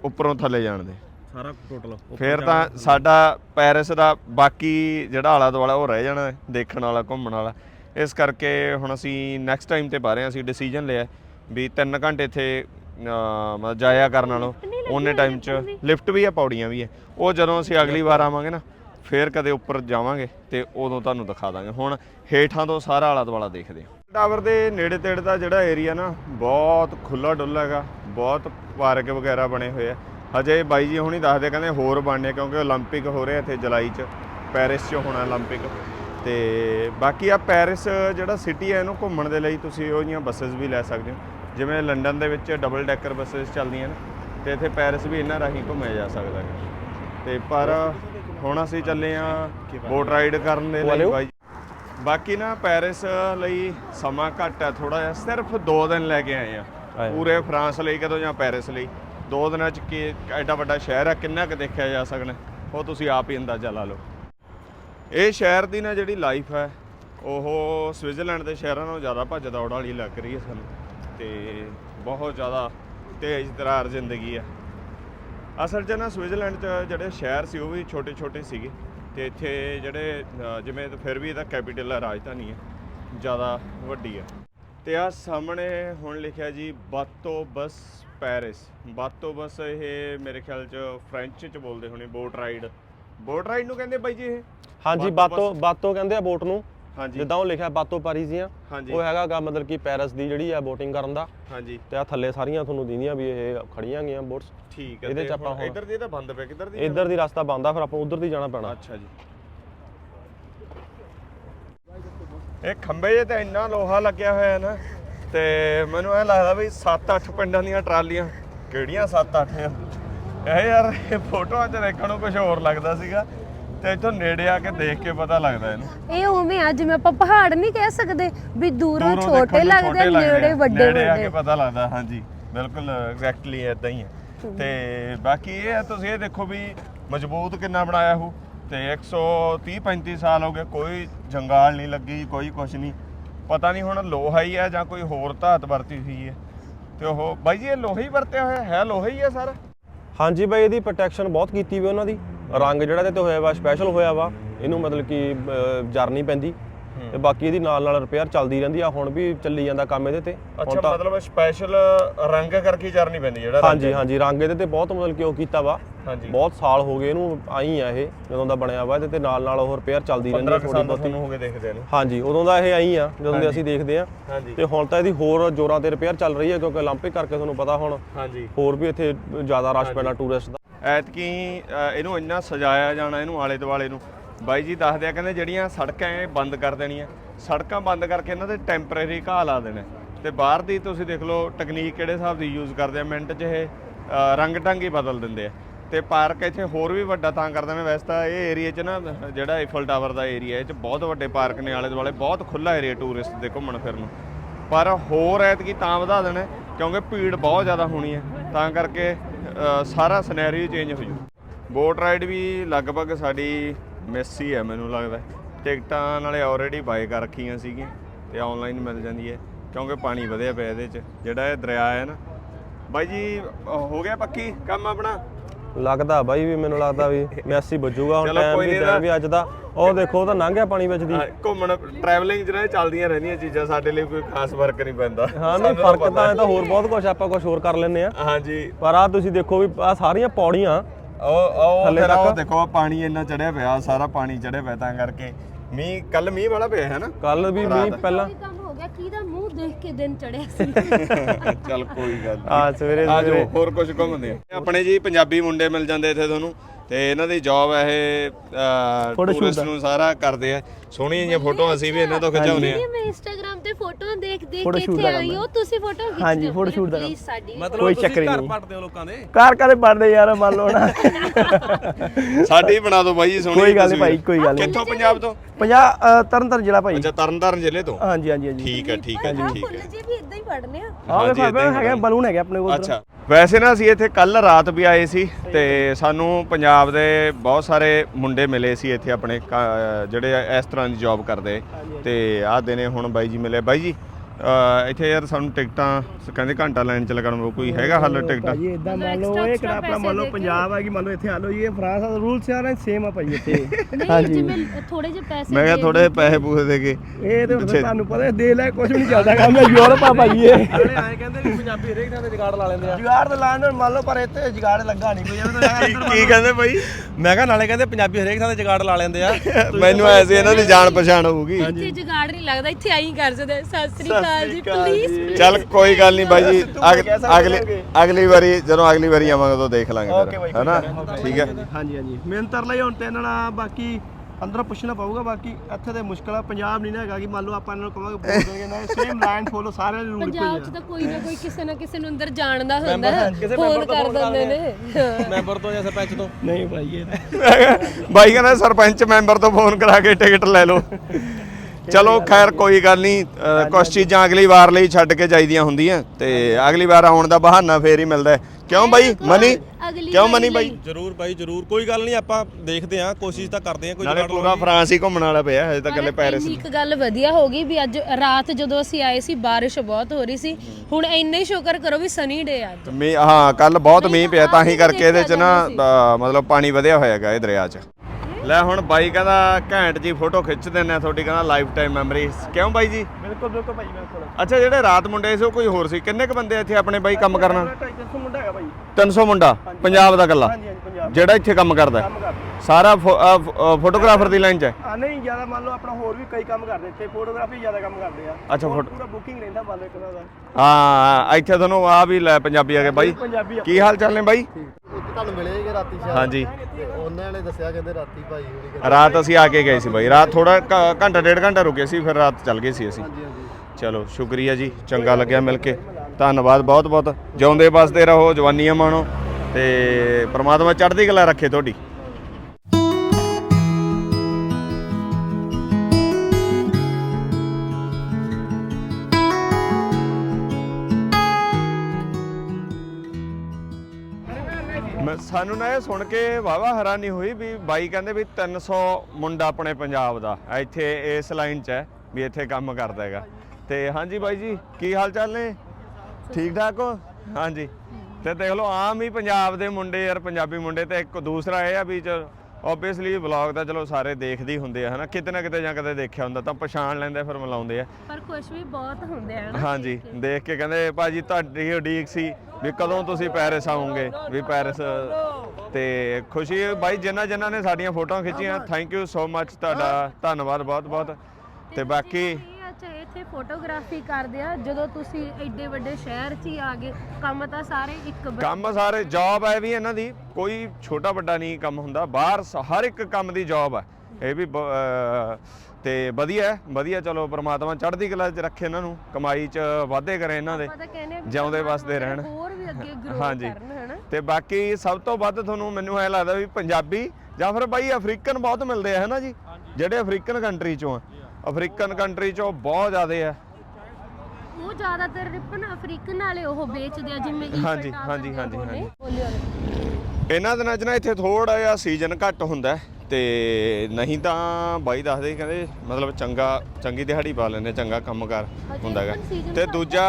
ਉੱਪਰੋਂ ਥੱਲੇ ਜਾਣ ਦੇ। ਸਾਰਾ ਟੋਟਲ ਫਿਰ ਤਾਂ ਸਾਡਾ ਪੈਰਿਸ ਦਾ ਬਾਕੀ ਜਿਹੜਾ ਆਲਾ ਦੁਆਲਾ ਉਹ ਰਹਿ ਜਾਣਾ ਹੈ, ਦੇਖਣ ਵਾਲਾ ਘੁੰਮਣ ਵਾਲਾ। ਇਸ ਕਰਕੇ ਹੁਣ ਅਸੀਂ ਨੈਕਸਟ ਟਾਈਮ ਤੇ ਪਾ ਰਹੇ ਹਾਂ ਅਸੀਂ ਡਿਸੀਜਨ ਲਿਆ ਵੀ 3 ਘੰਟੇ ਇੱਥੇ ਅਹ, ਮਤਲਬ ਜਾਇਆ ਕਰਨ ਨਾਲੋਂ ਉਹਨੇ ਟਾਈਮ 'ਚ ਲਿਫਟ ਵੀ ਆ ਪੌੜੀਆਂ ਵੀ ਆ। ਉਹ ਜਦੋਂ ਅਸੀਂ ਅਗਲੀ ਵਾਰ ਆਵਾਂਗੇ ਨਾ ਫਿਰ ਕਦੇ ਉੱਪਰ ਜਾਵਾਂਗੇ ਤੇ ਉਦੋਂ ਤੁਹਾਨੂੰ ਦਿਖਾ ਦਾਂਗੇ ਹੁਣ ਹੇਠਾਂ ਤੋਂ ਸਾਰਾ ਆਲਾ ਦੁਆਲਾ ਦੇਖਦੇ ਹਾਂ ਟਾਵਰ ਦੇ ਨੇੜੇ ਤੇੜੇ ਦਾ ਜਿਹੜਾ ਏਰੀਆ ਨਾ ਬਹੁਤ ਖੁੱਲਾ ਡੁੱਲਾ ਹੈਗਾ ਬਹੁਤ ਪਾਰਕ ਵਗੈਰਾ ਬਣੇ ਹੋਏ ਆ ਹਜੇ ਬਾਈ ਜੀ ਹੁਣੀ ਦੱਸਦੇ ਕਹਿੰਦੇ ਹੋਰ ਬਣਨੇ ਕਿਉਂਕਿ 올림픽 ਹੋ ਰਿਹਾ ਇੱਥੇ ਜੁਲਾਈ 'ਚ ਪੈਰਿਸ 'ਚ ਹੋਣਾ 올림픽 ਤੇ ਬਾਕੀ ਆ ਪੈਰਿਸ ਜਿਹੜਾ ਸਿਟੀ ਹੈ ਇਹਨੂੰ ਘੁੰਮਣ ਦੇ ਲਈ ਤੁਸੀਂ ਉਹ ਜੀਆਂ ਬੱਸਸ ਵੀ ਲੈ ਸਕਦੇ ਹੋ ਜਿਵੇਂ ਲੰਡਨ ਦੇ ਵਿੱਚ ਡਬਲ ਡੈਕਰ ਬੱਸਸ ਚੱਲਦੀਆਂ ਨੇ ਤੇ ਇੱਥੇ ਪੈਰਿਸ ਵੀ ਇਹਨਾਂ ਰਾਹੀਂ ਘੁੰਮਿਆ ਜਾ ਸਕਦਾ ਹੈ ਤੇ ਪਰ ਹੁਣ ਅਸੀਂ ਚੱਲੇ ਆ ਬੋਟ ਰਾਈਡ ਕਰਨ ਦੇ ਲਈ ਬਾਈ। ਬਾਕੀ ਨਾ ਪੈਰਿਸ ਲਈ ਸਮਾਂ ਘੱਟ ਹੈ ਥੋੜਾ ਜਿਹਾ ਸਿਰਫ 2 ਦਿਨ ਲੈ ਕੇ ਆਏ ਆ। ਪੂਰੇ ਫਰਾਂਸ ਲਈ ਕਦੋਂ ਜਾਂ ਪੈਰਿਸ ਲਈ। 2 ਦਿਨਾਂ ਚ ਕੀ ਐਡਾ ਵੱਡਾ ਸ਼ਹਿਰ ਹੈ ਕਿੰਨਾ ਕੁ ਦੇਖਿਆ ਜਾ ਸਕਣਾ ਉਹ ਤੁਸੀਂ ਆਪ ਹੀ ਅੰਦਾਜ਼ਾ ਲਾ ਲਓ। ਇਹ ਸ਼ਹਿਰ ਦੀ ਨਾ ਜਿਹੜੀ ਲਾਈਫ ਹੈ ਉਹ ਸਵਿਟਜ਼ਰਲੈਂਡ ਦੇ ਸ਼ਹਿਰਾਂ ਨਾਲੋਂ ਜ਼ਿਆਦਾ ਭੱਜ ਦੌੜ ਵਾਲੀ ਲੱਗ ਰਹੀ ਹੈ ਸਾਨੂੰ। ਤੇ ਬਹੁਤ ਜ਼ਿਆਦਾ ਤੇਜ਼ ਤਰਾਰ ਜ਼ਿੰਦਗੀ ਹੈ ਅਸਲ 'ਚ ਨਾ ਸਵਿਟਜ਼ਰਲੈਂਡ 'ਚ ਜਿਹੜੇ ਸ਼ਹਿਰ ਸੀ ਉਹ ਵੀ ਛੋਟੇ ਛੋਟੇ ਸੀਗੇ ਤੇ ਇੱਥੇ ਜਿਹੜੇ ਅ, ਜਿਵੇਂ ਤਾਂ ਫਿਰ ਵੀ ਇਹਦਾ ਕੈਪੀਟਲ ਹੈ ਰਾਜਧਾਨੀ ਹੈ ਜ਼ਿਆਦਾ ਵੱਡੀ ਹੈ ਤੇ ਆ ਸਾਹਮਣੇ ਹੁਣ ਲਿਖਿਆ ਜੀ ਬਾਤੋ ਬਸ ਪੈਰਿਸ। ਬਾਤੋ ਬਸ ਇਹ ਮੇਰੇ ਖਿਆਲ 'ਚ ਫ੍ਰੈਂਚ 'ਚ ਬੋਲਦੇ ਹੋਣੇ ਬੋਟ ਰਾਈਡ ਬੋਟ ਰਾਈਡ ਨੂੰ ਕਹਿੰਦੇ ਬਾਈ ਜੀ ਇਹ? ਹਾਂਜੀ ਬਾਤੋ ਬਾਤੋ ਕਹਿੰਦੇ ਆ ਬੋਟ ਨੂੰ। ਜਿੱਦਾਂ ਉਹ ਲਿਖਿਆ ਬਾਤੋ ਪਾਰੀਜ਼ੀਆਂ ਉਹ ਹੈਗਾਗਾ ਮਤਲਬ ਕਿ ਪੈਰਿਸ ਦੀ ਜਿਹੜੀ ਆ ਬੋਟਿੰਗ ਕਰਨ ਦਾ। ਹਾਂਜੀ। ਤੇ ਆ ਥੱਲੇ ਸਾਰੀਆਂ ਤੁਹਾਨੂੰ ਦਿੰਦੀਆਂ ਵੀ ਇਹ ਖੜੀਆਂ ਗਈਆਂ ਬੋਟਸ। ਠੀਕ ਹੈ ਇਹਦੇ ਚ ਆਪਾਂ ਇੱਧਰ ਦੀ ਤਾਂ ਬੰਦ ਪਿਆ ਕਿੱਧਰ ਦੀ ਇੱਧਰ ਦੀ ਰਸਤਾ ਬੰਦ ਆ ਫਿਰ ਆਪਾਂ ਉਧਰ ਦੀ ਜਾਣਾ ਪੈਣਾ। ਅੱਛਾ ਜੀ। ਇਹ ਖੰਬੇ ਜੇ ਤੇ ਇੰਨਾ ਲੋਹਾ ਲੱਗਿਆ ਹੋਇਆ ਹੈ ਨਾ ਤੇ ਮੈਨੂੰ ਐ ਲੱਗਦਾ ਵੀ 7-8 ਪਿੰਡਾਂ ਦੀਆਂ ਟਰਾਲੀਆਂ ਕਿਹੜੀਆਂ 7-8 ਆ? ਇਹ ਯਾਰ ਇਹ ਫੋਟੋਆਂ 'ਚ ਦੇਖਣ ਨੂੰ ਕੁਝ ਹੋਰ ਲੱਗਦਾ ਸੀਗਾ। ਤੇ ਇੱਥੋਂ ਨੇੜੇ ਆ ਕੇ ਦੇਖ ਕੇ ਪਤਾ ਲੱਗਦਾ ਇਹਨੂੰ। ਇਹ ਉਵੇਂ ਆ ਜਿਵੇਂ ਆਪਾਂ ਪਹਾੜ ਨਹੀਂ ਕਹਿ ਸਕਦੇ ਵੀ ਦੂਰੋਂ ਦੂਰੋਂ ਛੋਟੇ ਨੂੰ ਲੱਗਦੇ ਛੋਟੇ ਲੱਗਦੇ ਨੇੜੇ ਆ, ਵੱਡੇ ਨੇੜੇ ਆ ਕੇ ਵੱਡੇ। ਪਤਾ ਲੱਗਦਾ ਹਾਂਜੀ। ਬਿਲਕੁਲ ਐਗਜ਼ੈਕਟਲੀ ਇਦਾਂ ਹੀ ਹੈ। ਤੇ ਬਾਕੀ ਇਹ ਹੈ ਤੁਸੀਂ ਇਹ ਦੇਖੋ ਵੀ ਮਜ਼ਬੂਤ ਕਿੰਨਾ ਬਣਾਇਆ ਹੋ ਤੇ 130 35 ਸਾਲ ਹੋ ਗਏ ਕੋਈ ਜੰਗਾਲ ਨਹੀਂ ਲੱਗੀ ਕੋਈ ਕੁਛ ਨਹੀਂ। ਪਤਾ ਨਹੀਂ ਹੁਣ ਲੋਹਾ ਹੀ ਹੈ ਜਾਂ ਕੋਈ ਹੋਰ ਧਾਤ ਵਰਤੀ ਹੋਈ ਹੈ। ਤੇ ਉਹ ਬਾਈ ਜੀ ਇਹ ਲੋਹਾ ਹੀ ਵਰਤਿਆ ਹੋਇਆ ਹੈ? ਲੋਹਾ ਹੀ ਹੈ ਸਾਰਾ? ਹਾਂਜੀ ਬਾਈ ਇਹਦੀ ਪ੍ਰੋਟੈਕਸ਼ਨ ਬਹੁਤ ਕੀਤੀ ਵੀ ਉਹਨਾਂ ਦੀ। ਰੰਗ ਜਿਹੜਾ ਇਹਦੇ ਤੇ ਹੋਇਆ ਵਾ ਸਪੈਸ਼ਲ ਹੋਇਆ ਵਾ ਇਹਨੂੰ ਮਤਲਬ ਕਿ ਜਰਨੀ ਪੈਂਦੀ। ਤੇ ਬਾਕੀ ਇਹਦੀ ਨਾਲ ਨਾਲ ਰਿਪੇਅਰ ਚੱਲਦੀ ਰਹਿੰਦੀ ਆ ਹੁਣ ਵੀ ਚੱਲੀ ਜਾਂਦਾ ਕੰਮ ਇਹਦੇ ਤੇ ਹੁਣ ਅੱਛਾ ਤਾਂ ਮਤਲਬ ਸਪੈਸ਼ਲ ਰੰਗ ਕਰਕੇ ਜਰਨੀ ਪੈਂਦੀ ਜਿਹੜਾ ਰੰਗ ਹਾਂਜੀ ਹਾਂਜੀ ਰੰਗ ਇਹਦੇ ਤੇ ਬਹੁਤ ਮਤਲਬ ਕਿ ਉਹ ਕੀਤਾ ਵਾ ਹਾਂਜੀ ਬਹੁਤ ਸਾਲ ਹੋ ਗਏ ਇਹਨੂੰ ਆਈ ਆ ਇਹ ਜਦੋਂ ਦਾ ਬਣਿਆ ਵਾ ਇਹਦੇ ਤੇ ਨਾਲ ਨਾਲ ਉਹ ਰਿਪੇਅਰ ਚੱਲਦੀ ਰਹਿੰਦੀ 15 ਆ ਕੁ ਥੋੜੀ ਸਾਲ ਬਹੁਤੀ ਤੁਹਾਨੂੰ ਹੋ ਗਏ ਦੇਖਦੇ ਨੂੰ ਹਾਂਜੀ ਉਦੋਂ ਦਾ ਇਹ ਆਈ ਆ ਜਦੋਂ ਦੇ ਅਸੀਂ ਦੇਖਦੇ ਆ ਹਾਂਜੀ ਤੇ ਹੁਣ ਤਾਂ ਇਹਦੀ ਹੋਰ ਜ਼ੋਰਾਂ ਤੇ ਰਿਪੇਅਰ ਚੱਲ ਰਹੀ ਹੈ ਕਿਉਂਕਿ 올림픽 ਕਰਕੇ ਤੁਹਾਨੂੰ ਪਤਾ ਹੁਣ ਹਾਂਜੀ ਹੋਰ ਵੀ ਇੱਥੇ ਜ਼ਿਆਦਾ ਰਸ਼ ਪੈਣਾ ਟੂਰਿਸਟ ਦਾ ਐਤਕੀ ਅ, ਇਹਨੂੰ ਇੰਨਾ ਸਜਾਇਆ ਜਾਣਾ ਇਹਨੂੰ ਆਲੇ ਦੁਆਲੇ ਨੂੰ ਬਾਈ ਜੀ ਦੱਸਦੇ ਆ, ਕਹਿੰਦੇ ਜਿਹੜੀਆਂ ਸੜਕਾਂ ਇਹ ਬੰਦ ਕਰ ਦੇਣੀਆਂ। ਸੜਕਾਂ ਬੰਦ ਕਰਕੇ ਇਹਨਾਂ ਦੇ ਟੈਂਪਰੇਰੀ ਘਾਹ ਲਾ ਦੇਣਾ। ਤੇ ਬਾਹਰ ਦੀ ਤੁਸੀਂ ਦੇਖ ਲਓ ਟੈਕਨੀਕ ਕਿਹੜੇ ਹਿਸਾਬ ਦੀ ਯੂਜ਼ ਕਰਦੇ ਆ, ਮਿੰਟ 'ਚ ਇਹ ਰੰਗ ਢੰਗ ਹੀ ਬਦਲ ਦਿੰਦੇ ਆ। ਤੇ ਪਾਰਕ ਇੱਥੇ ਹੋਰ ਵੀ ਵੱਡਾ ਤਾਂ ਕਰਦੇ ਨੇ ਵੈਸੇ ਤਾਂ ਇਹ ਏਰੀਆ 'ਚ ਨਾ, ਜਿਹੜਾ ਇਫਲ ਟਾਵਰ ਦਾ ਏਰੀਆ ਇਹ 'ਚ ਬਹੁਤ ਵੱਡੇ ਪਾਰਕ ਨੇ ਆਲੇ ਦੁਆਲੇ, ਬਹੁਤ ਖੁੱਲਾ ਏਰੀਆ ਟੂਰਿਸਟ ਦੇ ਘੁੰਮਣ ਫਿਰਨ ਨੂੰ। ਪਰ ਹੋਰ ਐਤਕੀ ਤਾਂ ਵਧਾ ਦੇਣਾ, ਕਿਉਂਕਿ ਭੀੜ ਬਹੁਤ ਜ਼ਿਆਦਾ ਹੋਣੀ ਹੈ। ਤਾਂ ਕਰਕੇ ਸਾਰਾ ਸਿਨੈਰੀਓ ਚੇਂਜ ਹੋ ਜੂ। ਬੋਟ ਰਾਈਡ ਵੀ ਲਗਭਗ ਸਾਡੀ ਮਿਸ ਹੀ ਮੈਨੂੰ ਲੱਗਦਾ। ਟਿਕਟਾਂ ਨਾਲੇ ਆਲਰੇਡੀ ਬਾਏ ਕਰ ਰੱਖੀਆਂ ਸੀਗੀਆਂ ਤੇ ਆਨਲਾਈਨ ਮਿਲ ਜਾਂਦੀ ਹੈ ਕਿਉਂਕਿ ਪਾਣੀ ਵਧਿਆ ਪਿਆ ਇਹਦੇ 'ਚ ਜਿਹੜਾ ਇਹ ਦਰਿਆ ਹੈ ਨਾ। ਬਾਈ ਜੀ ਹੋ ਗਿਆ ਪੱਕੀ ਕੰਮ ਆਪਣਾ? ਲੱਗਦਾ ਬਾਈ ਵੀ ਮੈਨੂੰ ਲੱਗਦਾ ਵੀ ਮੈਸੀ ਵੱਜੂਗਾ ਹੁਣ ਟਾਈਮ ਵੀ ਇਹਦਾ- ਵੀ ਅੱਜ ਦਾ। ਉਹ ਦੇਖੋ ਉਹ ਤਾਂ ਲੰਘ ਗਿਆ ਪਾਣੀ ਵਿੱਚ ਦੀ। ਘੁੰਮਣ ਟਰੈਵਲਿੰਗ ਜਿਹੜਾ ਇਹ ਚੱਲਦੀਆਂ ਰਹਿੰਦੀਆਂ ਚੀਜ਼ਾਂ ਸਾਡੇ ਲਈ ਕੋਈ ਖਾਸ ਫ਼ਰਕ ਨਹੀਂ ਪੈਂਦਾ। ਹਾਂ ਨਹੀਂ ਫ਼ਰਕ ਤਾਂ ਇਹ ਤਾਂ ਹੋਰ ਬਹੁਤ ਕੁਝ ਆਪਾਂ ਕੁਝ ਹੋਰ ਕਰ ਲੈਨੇ ਆ ਹਾਂਜੀ। ਪਰ ਆ ਤੁਸੀਂ ਦੇਖੋ ਵੀ ਆ ਸਾਰੀਆਂ ਪੌੜੀਆਂ ਉਹ ਉਹ ਥੱਲੇ ਫਿਰ ਉਹ ਤੱਕ? ਦੇਖੋ ਆਹ ਪਾਣੀ ਇੰਨਾ ਚੜਿਆ ਪਿਆ ਸਾਰਾ ਪਾਣੀ ਚੜਿਆ ਪਿਆ ਤਾਂ ਕਰਕੇ। ਮੀਂਹ ਕੱਲ ਮੀਂਹ ਵਾਲਾ ਪਿਆ ਹੈ ਨਾ? ਕੱਲ ਵੀ ਮੀਂਹ ਪਹਿਲਾਂ। ਕੰਮ ਹੋ ਗਿਆ। ਕਿਹਦਾ ਮੂੰਹ ਦੇਖ ਕੇ ਦਿਨ ਚੜਿਆ ਸੀ? ਚੱਲ ਕੋਈ ਗੱਲ ਨਹੀਂ ਆ ਸਵੇਰੇ ਆ ਜਾਓ ਹੋਰ ਕੁਝ ਘੁੰਮਦੇ ਆ। ਆਪਣੇ ਜੀ ਪੰਜਾਬੀ ਮੁੰਡੇ ਮਿਲ ਜਾਂਦੇ ਇੱਥੇ ਤੁਹਾਨੂੰ ਤੇ ਇਹਨਾਂ ਦੀ ਜੌਬ ਹੈ ਇਹ ਟੂਰਿਸਟ ਨੂੰ ਸਾਰਾ ਕਰਦੇ ਆ। ਸੋਹਣੀਆਂ ਜਿਹੀਆਂ ਫੋਟੋਆਂ ਅਸੀਂ ਵੀ ਇਹਨਾਂ ਤੋਂ ਖਿਚਾਉਂਦੇ ਆ। ਜੀ ਮੈਂ ਇੰਸਟਾਗ੍ਰਾਮ ਤੇ ਫੋਟੋਆਂ ਦੇਖ ਦੇਖ ਕੇ ਇੱਥੇ ਆਈ ਹਾਂ ਤੁਸੀਂ ਫੋਟੋ ਖਿੱਚਦੇ ਹਾਂਜੀ, photo shoot ਦਾ ਪਲੀਜ਼ ਸਾਡੀ ਮਤਲਬ ਕੋਈ ਤੁਸੀਂ ਚੱਕਰ ਹੀ ਘਰ ਨਹੀਂ। ਪੜਦੇ ਹੋ ਲੋਕਾਂ ਦੇ? ਕਾਰ ਕਾਰੇ ਪੜਦੇ ਯਾਰ ਮੰਨ ਲਓ ਨਾ। ਸਾਡੀ ਬਣਾ ਦਿਓ ਬਾਈ ਜੀ ਸੋਹਣੀ ਕੋਈ ਗੱਲ ਨਹੀਂ ਤਸਵੀਰ। ਭਾਈ ਕੋਈ ਗੱਲ ਨਹੀਂ ਕਿੱਥੋਂ ਪੰਜਾਬ ਤੋਂ? 50 ਤਰਨਤਾਰਨ ਜ਼ਿਲ੍ਹਾ ਭਾਈ। ਅੱਛਾ ਤਰਨਤਾਰਨ ਜ਼ਿਲ੍ਹੇ ਤੋਂ? ਹਾਂਜੀ ਹਾਂਜੀ ਹਾਂਜੀ। ਠੀਕ ਹੈ ਠੀਕ ਹੈ ਜੀ ਠੀਕ ਹੈ। ਜੀ ਵੀ ਇਦਾਂ ਹੀ ਪੜਨੇ ਆ। ਆਹ ਹਾਂਜੀ, ਵੇ ਏਦਾਂ ਹੀ ਹੈਗਾ ਬਲੂਨ ਹੈਗੇ ਆਪਣੇ ਕੋਲ ਅੱਛਾ। ਵੈਸੇ ਨਾ ਅਸੀਂ ਇੱਥੇ ਕੱਲ ਰਾਤ ਵੀ ਆਏ ਸੀ ਤੇ ਸਾਨੂੰ ਪੰਜਾਬ ਦੇ ਬਹੁਤ ਸਾਰੇ ਮੁੰਡੇ ਮਿਲੇ ਸੀ ਇੱਥੇ ਆਪਣੇ ਕ- ਜਿਹੜੇ ਇਸ ਤਰ੍ਹਾਂ ਦੀ ਜੌਬ ਕਰਦੇ। ਤੇ ਆਹ ਦਿਨੇ ਹੁਣ ਬਾਈ ਜੀ ਮਿਲੇ ਬਾਈ ਜੀ। ਇੱਥੇ ਯਾਰ ਸਾਨੂੰ ਟਿਕਟਾਂ ਕਹਿੰਦੇ ਘੰਟਾ ਲਾਈਨ ਚ ਲੱਗਣ ਨੂੰ ਕੋਈ ਹੈਗਾ ਹੱਲ ਟਿਕਟਾਂ? ਭਾਜੀ ਇਦਾਂ ਮੰਨ ਲਓ ਇਹ ਕਿਹੜਾ ਆਪਣਾ ਮੰਨ ਲਓ। ਪੰਜਾਬ ਆ ਕਿ ਮੰਨ ਲਓ ਇੱਥੇ ਆ ਲਓ ਜੀ ਇਹ ਫਰਾਂਸ ਦਾ ਰੂਲਸ ਯਾਰ ਸੇਮ ਆ ਭਾਈ ਇੱਥੇ। ਨਹੀਂ ਜਿਵੇਂ ਥੋੜੇ ਜਿਹੇ ਪੈਸੇ ਮੈਂ ਕਿਹਾ ਥੋੜੇ ਪੈਸੇ ਪੂਸੇ ਦੇ ਕੇ ਇਹ ਤੇ ਹੁਣ ਤੁਹਾਨੂੰ ਪਤਾ ਦੇ ਲੈ ਕੁਝ ਵੀ ਨਹੀਂ ਚੱਲਦਾ ਕੰਮ ਇਹ ਯੂਰਪ ਆ ਭਾਈ ਇਹ। ਅਗਲੇ ਐਂ ਕਹਿੰਦੇ ਵੀ ਪੰਜਾਬੀ ਹਰੇਕ ਥਾਂ ਤੇ ਜਗਾੜ ਲਾ ਲੈਂਦੇ ਆ। ਜੁਗਾੜ ਤੇ ਲਾਣ ਮੰਨ ਲਓ ਪਰ ਇੱਥੇ ਜੁਗਾੜ ਲੱਗਾ ਨਹੀਂ ਕੋਈ। ਐਵੇਂ ਕੀ ਕਹਿੰਦੇ ਬਾਈ ਮੈਂ ਕਿਹਾ ਨਾਲੇ ਕਹਿੰਦੇ ਪੰਜਾਬੀ ਹਰੇਕ ਥਾਂ ਤੇ ਜਗਾੜ ਲਾ ਲੈਂਦੇ ਆ। ਮੈਨੂੰ ਐਸੇ ਇਹਨਾਂ ਦੀ ਜਾਣ ਪਛਾਣ ਹੋਊਗੀ। ਇੱਥੇ ਜਗਾੜ ਨਹੀਂ ਲੱਗਦਾ ਇੱਥੇ ਆਈ ਕਰ ਸਕਦੇ ਸਤਿ ਸ੍ਰੀ ਅਕਾਲ ਜੀ। ਪਲੀਜ਼ ਚੱਲ ਕੋਈ ਗੱਲ ਨਹੀਂ ਬਾਈ ਜੀ ਅਗਲੀ। ਅਗਲੀ ਵਾਰੀ ਜਦੋਂ ਅਗਲੀ ਵਾਰੀ ਆਵਾਂਗੇ ਉਦੋਂ ਦੇਖ ਲਾਂਗੇ ਫਿਰ ਹੈਨਾ? ਠੀਕ ਹੈ ਹਾਂਜੀ ਹਾਂਜੀ। ਮਿਹਨਤ ਕਰ ਲਈ ਹੁਣ ਤੇ ਇਹਨਾਂ ਨਾਲ ਬਾਕੀ ਅੰਦਰੋਂ ਪੁੱਛਣਾ ਪਊਗਾ ਬਾਕੀ ਇੱਥੇ ਤੇ ਮੁਸ਼ਕਲ ਆ ਪੰਜਾਬ ਨਹੀਂ ਨਾ ਹੈਗਾ ਕਿ ਮੰਨ ਲਓ ਆਪਾਂ ਇਹਨਾਂ ਨੂੰ ਕਹਾਂਗੇ ਬੋਲ ਦੇਣਗੇ ਨਾ ਸੇਮ ਲਾਈਨ ਫੋਲੋ ਸਾਰਿਆਂ ਦੇ ਰੂਲ ਪੰਜਾਬ 'ਚ ਤਾਂ ਕੋਈ ਨਾ ਕੋਈ ਕਿਸੇ ਨਾ ਕਿਸੇ ਨੂੰ ਅੰਦਰ ਜਾਣਦਾ ਹੁੰਦਾ ਫੋਨ ਮੈਂਬਰ ਤੋਂ ਕਰ ਦਿੰਦੇ ਨੇ। ਮੈਂਬਰ ਤੋਂ ਜਾਂ ਸਰਪੰਚ ਤੋਂ? ਨਹੀਂ ਭਾਈ ਇਹ ਬਾਈ ਕਹਿੰਦਾ ਸਰਪੰਚ ਮੈਂਬਰ ਤੋਂ ਫੋਨ ਕਰਾ ਕੇ ਟਿਕਟ ਲੈ ਲਓ। ਚਲੋ ਖੈਰ ਕੋਈ ਗੱਲ ਨਹੀਂ ਅ, ਕੁਛ ਚੀਜ਼ਾਂ ਅਗਲੀ ਵਾਰ ਲਈ ਛੱਡ ਕੇ ਜਾਈਦੀਆਂ ਹੁੰਦੀਆਂ ਤੇ ਅਗਲੀ ਵਾਰ ਆਉਣ ਦਾ ਬਹਾਨਾ ਫੇਰ ਹੀ ਮਿਲਦਾ ਹੈ। ਕਿਉਂ ਬਾਈ ਮਨੀ? ਅਗਲੀ ਕਿਉਂ ਵਾਰੀ ਮਨੀ ਬਾਈ। ਜਰੂਰ ਬਾਈ ਜਰੂਰ। ਕੋਈ ਗੱਲ ਨਹੀਂ ਆਪਾਂ ਦੇਖਦੇ ਆ ਕੋਸ਼ਿਸ਼ ਤਾਂ ਕਰਦੇ ਆ ਕੋਈ ਨਾਲੇ ਪੂਰਾ। ਫਰਾਂਸ ਹੀ ਘੁੰਮਣ ਵਾਲਾ ਪਿਆ ਹਜੇ ਤਾਂ ਪਰ ਗੱਲੇ ਪੈਰਿਸ ਇੰਨੀ ਇੱਕ ਗੱਲ ਵਧੀਆ ਹੋ ਗਈ ਵੀ ਅੱਜ ਰਾਤ ਜਦੋਂ ਅਸੀਂ ਆਏ ਸੀ ਬਾਰਿਸ਼ ਬਹੁਤ ਹੋ ਰਹੀ ਸੀ। ਹੁਣ ਇੰਨਾ ਹੀ ਸ਼ੁਕਰ ਕਰੋ ਵੀ ਸਨੀ ਡੇ ਅੱਜ। ਮੀਂਹ ਹਾਂ ਕੱਲ ਬਹੁਤ ਮੀਂਹ ਪਿਆ ਤਾਂ ਹੀ ਕਰਕੇ ਇਹਦੇ ਚ ਨਾ ਅ, ਮਤਲਬ ਪਾਣੀ ਵਧਿਆ ਹੋਇਆਗਾ ਇਹ ਦਰਿਆ 'ਚ। ਲੈ ਹੁਣ ਬਾਈ ਕਹਿੰਦਾ ਘੈਂਟ ਜੀ ਫੋਟੋ ਖਿੱਚ ਦਿੰਨੇ ਆ ਤੁਹਾਡੀ ਕਹਿੰਦਾ ਲਾਈਫ ਟਾਈਮ ਮੈਮਰੀ ਕਿਉਂ ਬਾਈ ਜੀ? ਬਿਲਕੁਲ ਬਿਲਕੁਲ ਭਾਈ ਬਿਲਕੁਲ। ਅੱਛਾ ਜਿਹੜੇ ਰਾਤ ਮੁੰਡੇ ਸੀ ਉਹ ਕੋਈ ਹੋਰ ਸੀ? ਕਿੰਨੇ ਕ ਬੰਦੇ ਇੱਥੇ ਆਪਣੇ ਬਾਈ ਕੰਮ ਕਰਨਾ? 250 ਮੁੰਡਾ ਹੈਗਾ ਭਾਈ। 300 ਮੁੰਡਾ ਪੰਜਾਬ ਦਾ ਇਕੱਲਾ। ਹਾਂਜੀ ਹਾਂਜੀ ਪੰਜਾਬ ਜਿਹੜਾ ਇੱਥੇ ਕੰਮ ਕਰਦਾ। ਕੰਮ ਕਰਦੇ। ਸਾਰਾ ਫੋਟੋਗ੍ਰਾਫਰ ਦੀ ਲਾਈਨ 'ਚ ਹੈ? ਆ ਨਹੀਂ ਜ਼ਿਆਦਾ ਮੰਨ ਲਓ ਆਪਣਾ ਹੋਰ ਵੀ ਕਈ ਕੰਮ ਕਰਦੇ ਇੱਥੇ ਫੋਟੋਗ੍ਰਾਫੀ ਜ਼ਿਆਦਾ ਕੰਮ ਕਰਦੇ ਆ। ਅੱਛਾ, ਹੋਰ ਫੋਟੋ- ਪੂਰਾ ਬੁਕਿੰਗ ਰਹਿੰਦਾ ਮੰਨ ਲਓ ਇੱਕ ਦਾ। ਹਾਂ ਇੱਥੇ ਤੁਹਾਨੂੰ ਆ ਵੀ ਲੈ ਪੰਜਾਬੀ ਆ ਗਏ ਬਾਈ। ਪੰਜਾਬੀ ਕੀ ਹਾਲ ਚਾਲ ਨੇ ਬਾਈ? ਉੱਥੇ ਤੁਹਾਨੂੰ ਮਿਲੇਗੇ ਰਾਤੀ ਸ਼ਾਇਦ ਹਾਂਜੀ। ਤੇ ਉਹਨਾਂ ਨੇ ਦੱਸਿਆ ਕਹਿੰਦੇ ਰਾਤੀ ਭਾਈ ਹੁਣੀ ਕਹਿੰਦੇ ਰਾਤ ਅਸੀਂ ਆ ਕੇ ਗਏ ਸੀ ਬਾਈ। ਰਾਤ ਥੋੜਾ ਘੰਟਾ ਡੇਢ ਘੰਟਾ ਰੁਕੇ ਸੀ ਫਿਰ ਰਾਤ ਚੱਲ ਗਏ ਸੀ ਅਸੀਂ। ਹਾਂਜੀ ਹਾਂਜੀ। ਚਲੋ ਸ਼ੁਕਰੀਆ ਜੀ ਚੰਗਾ ਲੱਗਿਆ ਮਿਲ ਕੇ। ਧੰਨਵਾਦ ਬਹੁਤ ਬਹੁਤ ਜਿਉਂਦੇ ਵਸਦੇ ਰਹੋ ਜਵਾਨੀਆਂ ਮਾਣੋ। ਤੇ ਪ੍ਰਮਾਤਮਾ ਚੜ੍ਹਦੀ ਕਲਾ ਰੱਖੇ ਤੁਹਾਡੀ। ਸਾਨੂੰ ਨਾ ਇਹ ਸੁਣ ਕੇ ਵਾਵਾ ਹੈਰਾਨੀ ਹੋਈ ਵੀ ਬਾਈ ਕਹਿੰਦੇ ਵੀ 300 ਮੁੰਡਾ ਆਪਣੇ ਪੰਜਾਬ ਦਾ, ਇੱਥੇ ਇਸ ਲਾਈਨ 'ਚ ਹੈ ਵੀ ਇੱਥੇ ਕੰਮ ਕਰਦਾ ਹੈਗਾ। ਤੇ ਹਾਂਜੀ ਬਾਈ ਜੀ, ਕੀ ਹਾਲ ਚਾਲ ਨੇ? ਠੀਕ ਠਾਕ ਹੋ? ਹਾਂਜੀ। ਤੇ ਦੇਖ ਲਓ, ਆਮ ਹੀ ਪੰਜਾਬ ਦੇ ਮੁੰਡੇ ਯਾਰ, ਪੰਜਾਬੀ ਮੁੰਡੇ ਤੇ ਇੱਕ ਦੂਸਰਾ ਇਹ ਆ ਵੀ ਚਲੋ। ਆਬਵੀਅਸਲੀ ਵਲੌਗ ਤਾਂ ਚਲੋ ਸਾਰੇ ਦੇਖਦੇ ਹੀ ਹੁੰਦੇ ਆ ਹਨਾ? ਕਿਤੇ ਨਾ ਕਿਤੇ ਜਾਂ ਕਦੇ ਦੇਖਿਆ ਹੁੰਦਾ ਤਾਂ ਪਛਾਣ ਲੈਂਦੇ ਫਿਰ ਮਿਲਾਉਂਦੇ ਆ। ਪਰ ਖੁਸ਼ ਵੀ ਬਹੁਤ ਹੁੰਦੇ ਆ ਨਾ ਹਾਂਜੀ ਦੇਖ ਕੇ ਕਹਿੰਦੇ ਭਾਜੀ ਤੁਹਾਡੀ ਉਡੀਕ ਸੀ ਵੀ ਕਦੋਂ ਤੁਸੀਂ ਪੈਰਿਸ ਆਉਂਗੇ? ਵੀ ਪੈਰਿਸ ਤੇ ਖੁਸ਼ੀ ਹੈ ਬਾਈ ਜਿਨ੍ਹਾਂ ਜਿਨ੍ਹਾਂ ਨੇ ਸਾਡੀਆਂ ਫੋਟੋਆਂ ਖਿੱਚੀਆਂ ਥੈਂਕ ਯੂ ਸੋ ਮੱਚ ਤੁਹਾਡਾ ਧੰਨਵਾਦ ਬਹੁਤ ਬਹੁਤ ਤੇ ਬਾਕੀ ਅੱਛਾ ਇੱਥੇ ਫੋਟੋਗ੍ਰਾਫੀ ਕਰਦੇ ਆ। ਜਦੋਂ ਤੁਸੀਂ ਐਡੇ ਵੱਡੇ ਸ਼ਹਿਰ 'ਚ ਹੀ ਆ ਗਏ ਕੰਮ ਤਾਂ ਸਾਰੇ ਇੱਕ ਕੰਮ ਸਾਰੇ ਜੌਬ ਹੈ ਵੀ ਇਹਨਾਂ ਦੀ। ਕੋਈ ਛੋਟਾ ਵੱਡਾ ਨਹੀਂ ਕੰਮ ਹੁੰਦਾ। ਬਾਹਰ ਸ- ਹਰ ਇੱਕ ਕੰਮ ਦੀ ਜੌਬ ਹੈ ਇਹ ਵੀ ਬ- ਅਹ ਤੇ ਵਧੀਆ ਹੈ, ਵਧੀਆ। ਚਲੋ ਪ੍ਰਮਾਤਮਾ ਚੜ੍ਹਦੀ ਕਲਾ 'ਚ ਰੱਖੇ ਇਹਨਾਂ ਨੂੰ। ਕਮਾਈ 'ਚ ਵਾਧੇ ਕਰੇ ਇਹਨਾਂ ਦੇ। ਪਤਾ ਕਹਿੰਦੇ ਆ ਵੀ ਜਿਉਂਦੇ ਪਰਮਾਤਮਾ ਵਸਦੇ ਰਹਿਣ। ਹੋਰ ਵੀ ਅੱਗੇ ਗਰੋ ਹਾਂਜੀ। ਕਰਨ ਹਨਾ? ਤੇ ਬਾਕੀ ਸਭ ਤੋਂ ਵੱਧ ਤੁਹਾਨੂੰ ਮੈਨੂੰ ਐ ਲੱਗਦਾ ਵੀ ਪੰਜਾਬੀ ਜਾਂ ਫਿਰ ਬਾਈ ਅਫਰੀਕਨ ਬਹੁਤ ਮਿਲਦੇ ਆ ਹਨਾ ਜੀ? ਜਿਹੜੇ ਅਫਰੀਕਨ ਕੰਟਰੀ ਚੋਂ ਆ। ਅਫਰੀਕਨ ਕੰਟਰੀ ਚੋਂ ਬਹੁਤ ਜ਼ਿਆਦੇ ਆ ਉਹ ਜ਼ਿਆਦਾਤਰ ਰਿਪਨ ਅਫਰੀਕਨ ਵਾਲੇ ਉਹ ਵੇਚਦੇ ਆ ਜਿਵੇਂ ਈਫਲ ਹਾਂਜੀ, ਟਾਵਰ ਹਾਂਜੀ, ਦੇ ਹਾਂਜੀ, ਉਹ ਨੇ। ਹਾਂਜੀ। ਬੋਲਿਓ ਨਾ। ਇਹਨਾਂ ਦਿਨਾਂ 'ਚ ਨਾ ਇੱਥੇ ਥੋੜਾ ਜਿਹਾ ਸੀਜ਼ਨ ਘੱਟ ਹੁੰਦਾ ਹੈ ਤੇ ਨਹੀਂ ਤਾਂ ਬਾਈ ਦੱਸਦੇ ਸੀ, ਕਹਿੰਦੇ ਮਤਲਬ ਚੰਗਾ ਚੰਗੀ ਦਿਹਾੜੀ ਪਾ ਲੈਂਦੇ ਚੰਗਾ ਕੰਮਕਾਰ ਹੁੰਦਾ ਹੈਗਾ open season ਤੇ ਘੱਟ ਦੂਜਾ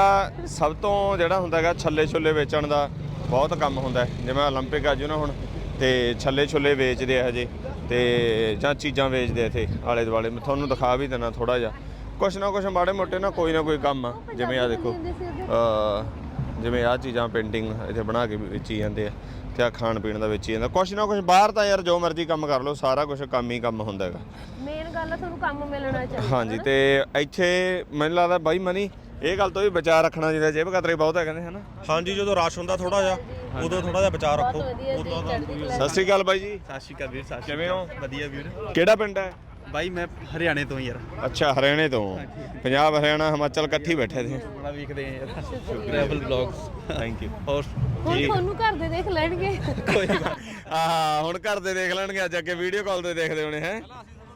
ਸਭ ਤੋਂ ਜਿਹੜਾ ਹੁੰਦਾ ਹੈਗਾ ਛੱਲੇ ਛੁੱਲੇ ਵੇਚਣ ਦਾ ਬਹੁਤ ਕੰਮ ਹੁੰਦਾ ਹੈ ਜਿਵੇਂ 올림픽 ਆਜੂ ਨਾ ਹੁਣ ਤੇ ਛੱਲੇ ਛੁੱਲੇ ਵੇਚਦੇ ਆ ਹਜੇ ਤੇ ਜਾਂ ਚੀਜ਼ਾਂ ਵੇਚਦੇ ਆ ਇੱਥੇ ਆਲੇ ਦੁਆਲੇ। ਮੈਂ ਤੁਹਾਨੂੰ ਦਿਖਾ ਵੀ ਦਿੰਦਾ ਥੋੜਾ ਜਿਹਾ। ਕੁਛ ਨਾ ਕੁਛ ਮਾੜੇ ਮੋਟੇ ਨਾ ਕੋਈ ਨਾ ਕੋਈ ਕੰਮ ਆ। ਜਿਵੇਂ ਆ ਦੇਖੋ ਅ ਜਿਵੇਂ ਆਹ ਚੀਜ਼ਾਂ ਪੇਂਟਿੰਗ ਇੱਥੇ ਬਣਾ ਕੇ ਵੇਚੀ ਜਾਂਦੇ ਆ ਤੇ ਆ ਖਾਣ ਪੀਣ ਦਾ ਵੇਚੀ ਜਾਂਦਾ। ਕੁਛ ਨਾ ਕੁਛ ਬਾਹਰ ਤਾਂ ਯਾਰ ਜੋ ਮਰਜ਼ੀ ਕੰਮ ਕਰ ਲਓ ਸਾਰਾ ਕੁਝ ਕੰਮ ਹੀ ਕੰਮ ਹੁੰਦਾ ਹੈਗਾ। ਮੇਨ ਗੱਲ ਆ ਤੁਹਾਨੂੰ ਕੰਮ ਮਿਲਣਾ ਚਾਹੀਦਾ ਹਾਂਜੀ ਤੇ ਇੱਥੇ ਮੈਨੂੰ ਲੱਗਦਾ ਬਾਈ ਮਨੀ ਇਹ ਗੱਲ ਤੋਂ ਵੀ ਬਚਾ ਰੱਖਣਾ ਜਿਹਦਾ ਜੇਬ ਕਤਰੇ ਬਹੁਤ ਹੈ ਕਹਿੰਦੇ ਹਨਾ? ਹਾਂਜੀ ਜਦੋਂ ਰਸ਼ ਹੁੰਦਾ ਥੋੜਾ ਜਿਹਾ ਉਦੋਂ ਥੋੜਾ ਜਿਹਾ ਬਚਾਅ ਰੱਖੋ ਚੜ੍ਹਦੀ ਕਲਾ ਸਤਿ ਸ਼੍ਰੀ ਅਕਾਲ ਬਾਈ ਜੀ। ਸਤਿ ਸ਼੍ਰੀ ਅਕਾਲ ਵੀਰ ਸਤਿ ਸ਼੍ਰੀ ਕਿਵੇਂ ਹੋ? ਵਧੀਆ ਵੀਰ। ਕਿਹੜਾ ਪਿੰਡ ਹੈ? ਬਾਈ ਮੈਂ ਹਰਿਆਣੇ ਤੋਂ ਯਾਰ। ਅੱਛਾ ਹਰਿਆਣੇ ਤੋਂ। ਪੰਜਾਬ ਹਰਿਆਣਾ ਹਿਮਾਚਲ ਇਕੱਠੀ ਬੈਠੇ ਸੀ। ਬੜਾ ਵੇਖਦੇ ਆ ਯਾਰ। ਟਰੈਵਲ ਬਲੌਗਸ ਥੈਂਕ ਯੂ ਹੋਰ ਹੁਣ ਤੁਹਾਨੂੰ ਘਰ ਦੇ ਦੇਖ ਲੈਣਗੇ। ਕੋਈ ਆਹ ਹੁਣ ਘਰ ਦੇ ਦੇਖ ਲੈਣਗੇ ਅੱਜ ਅੱਗੇ ਵੀਡੀਓ ਕਾਲ ਤੇ ਦੇਖਦੇ ਹੋਣੇ ਹੈ?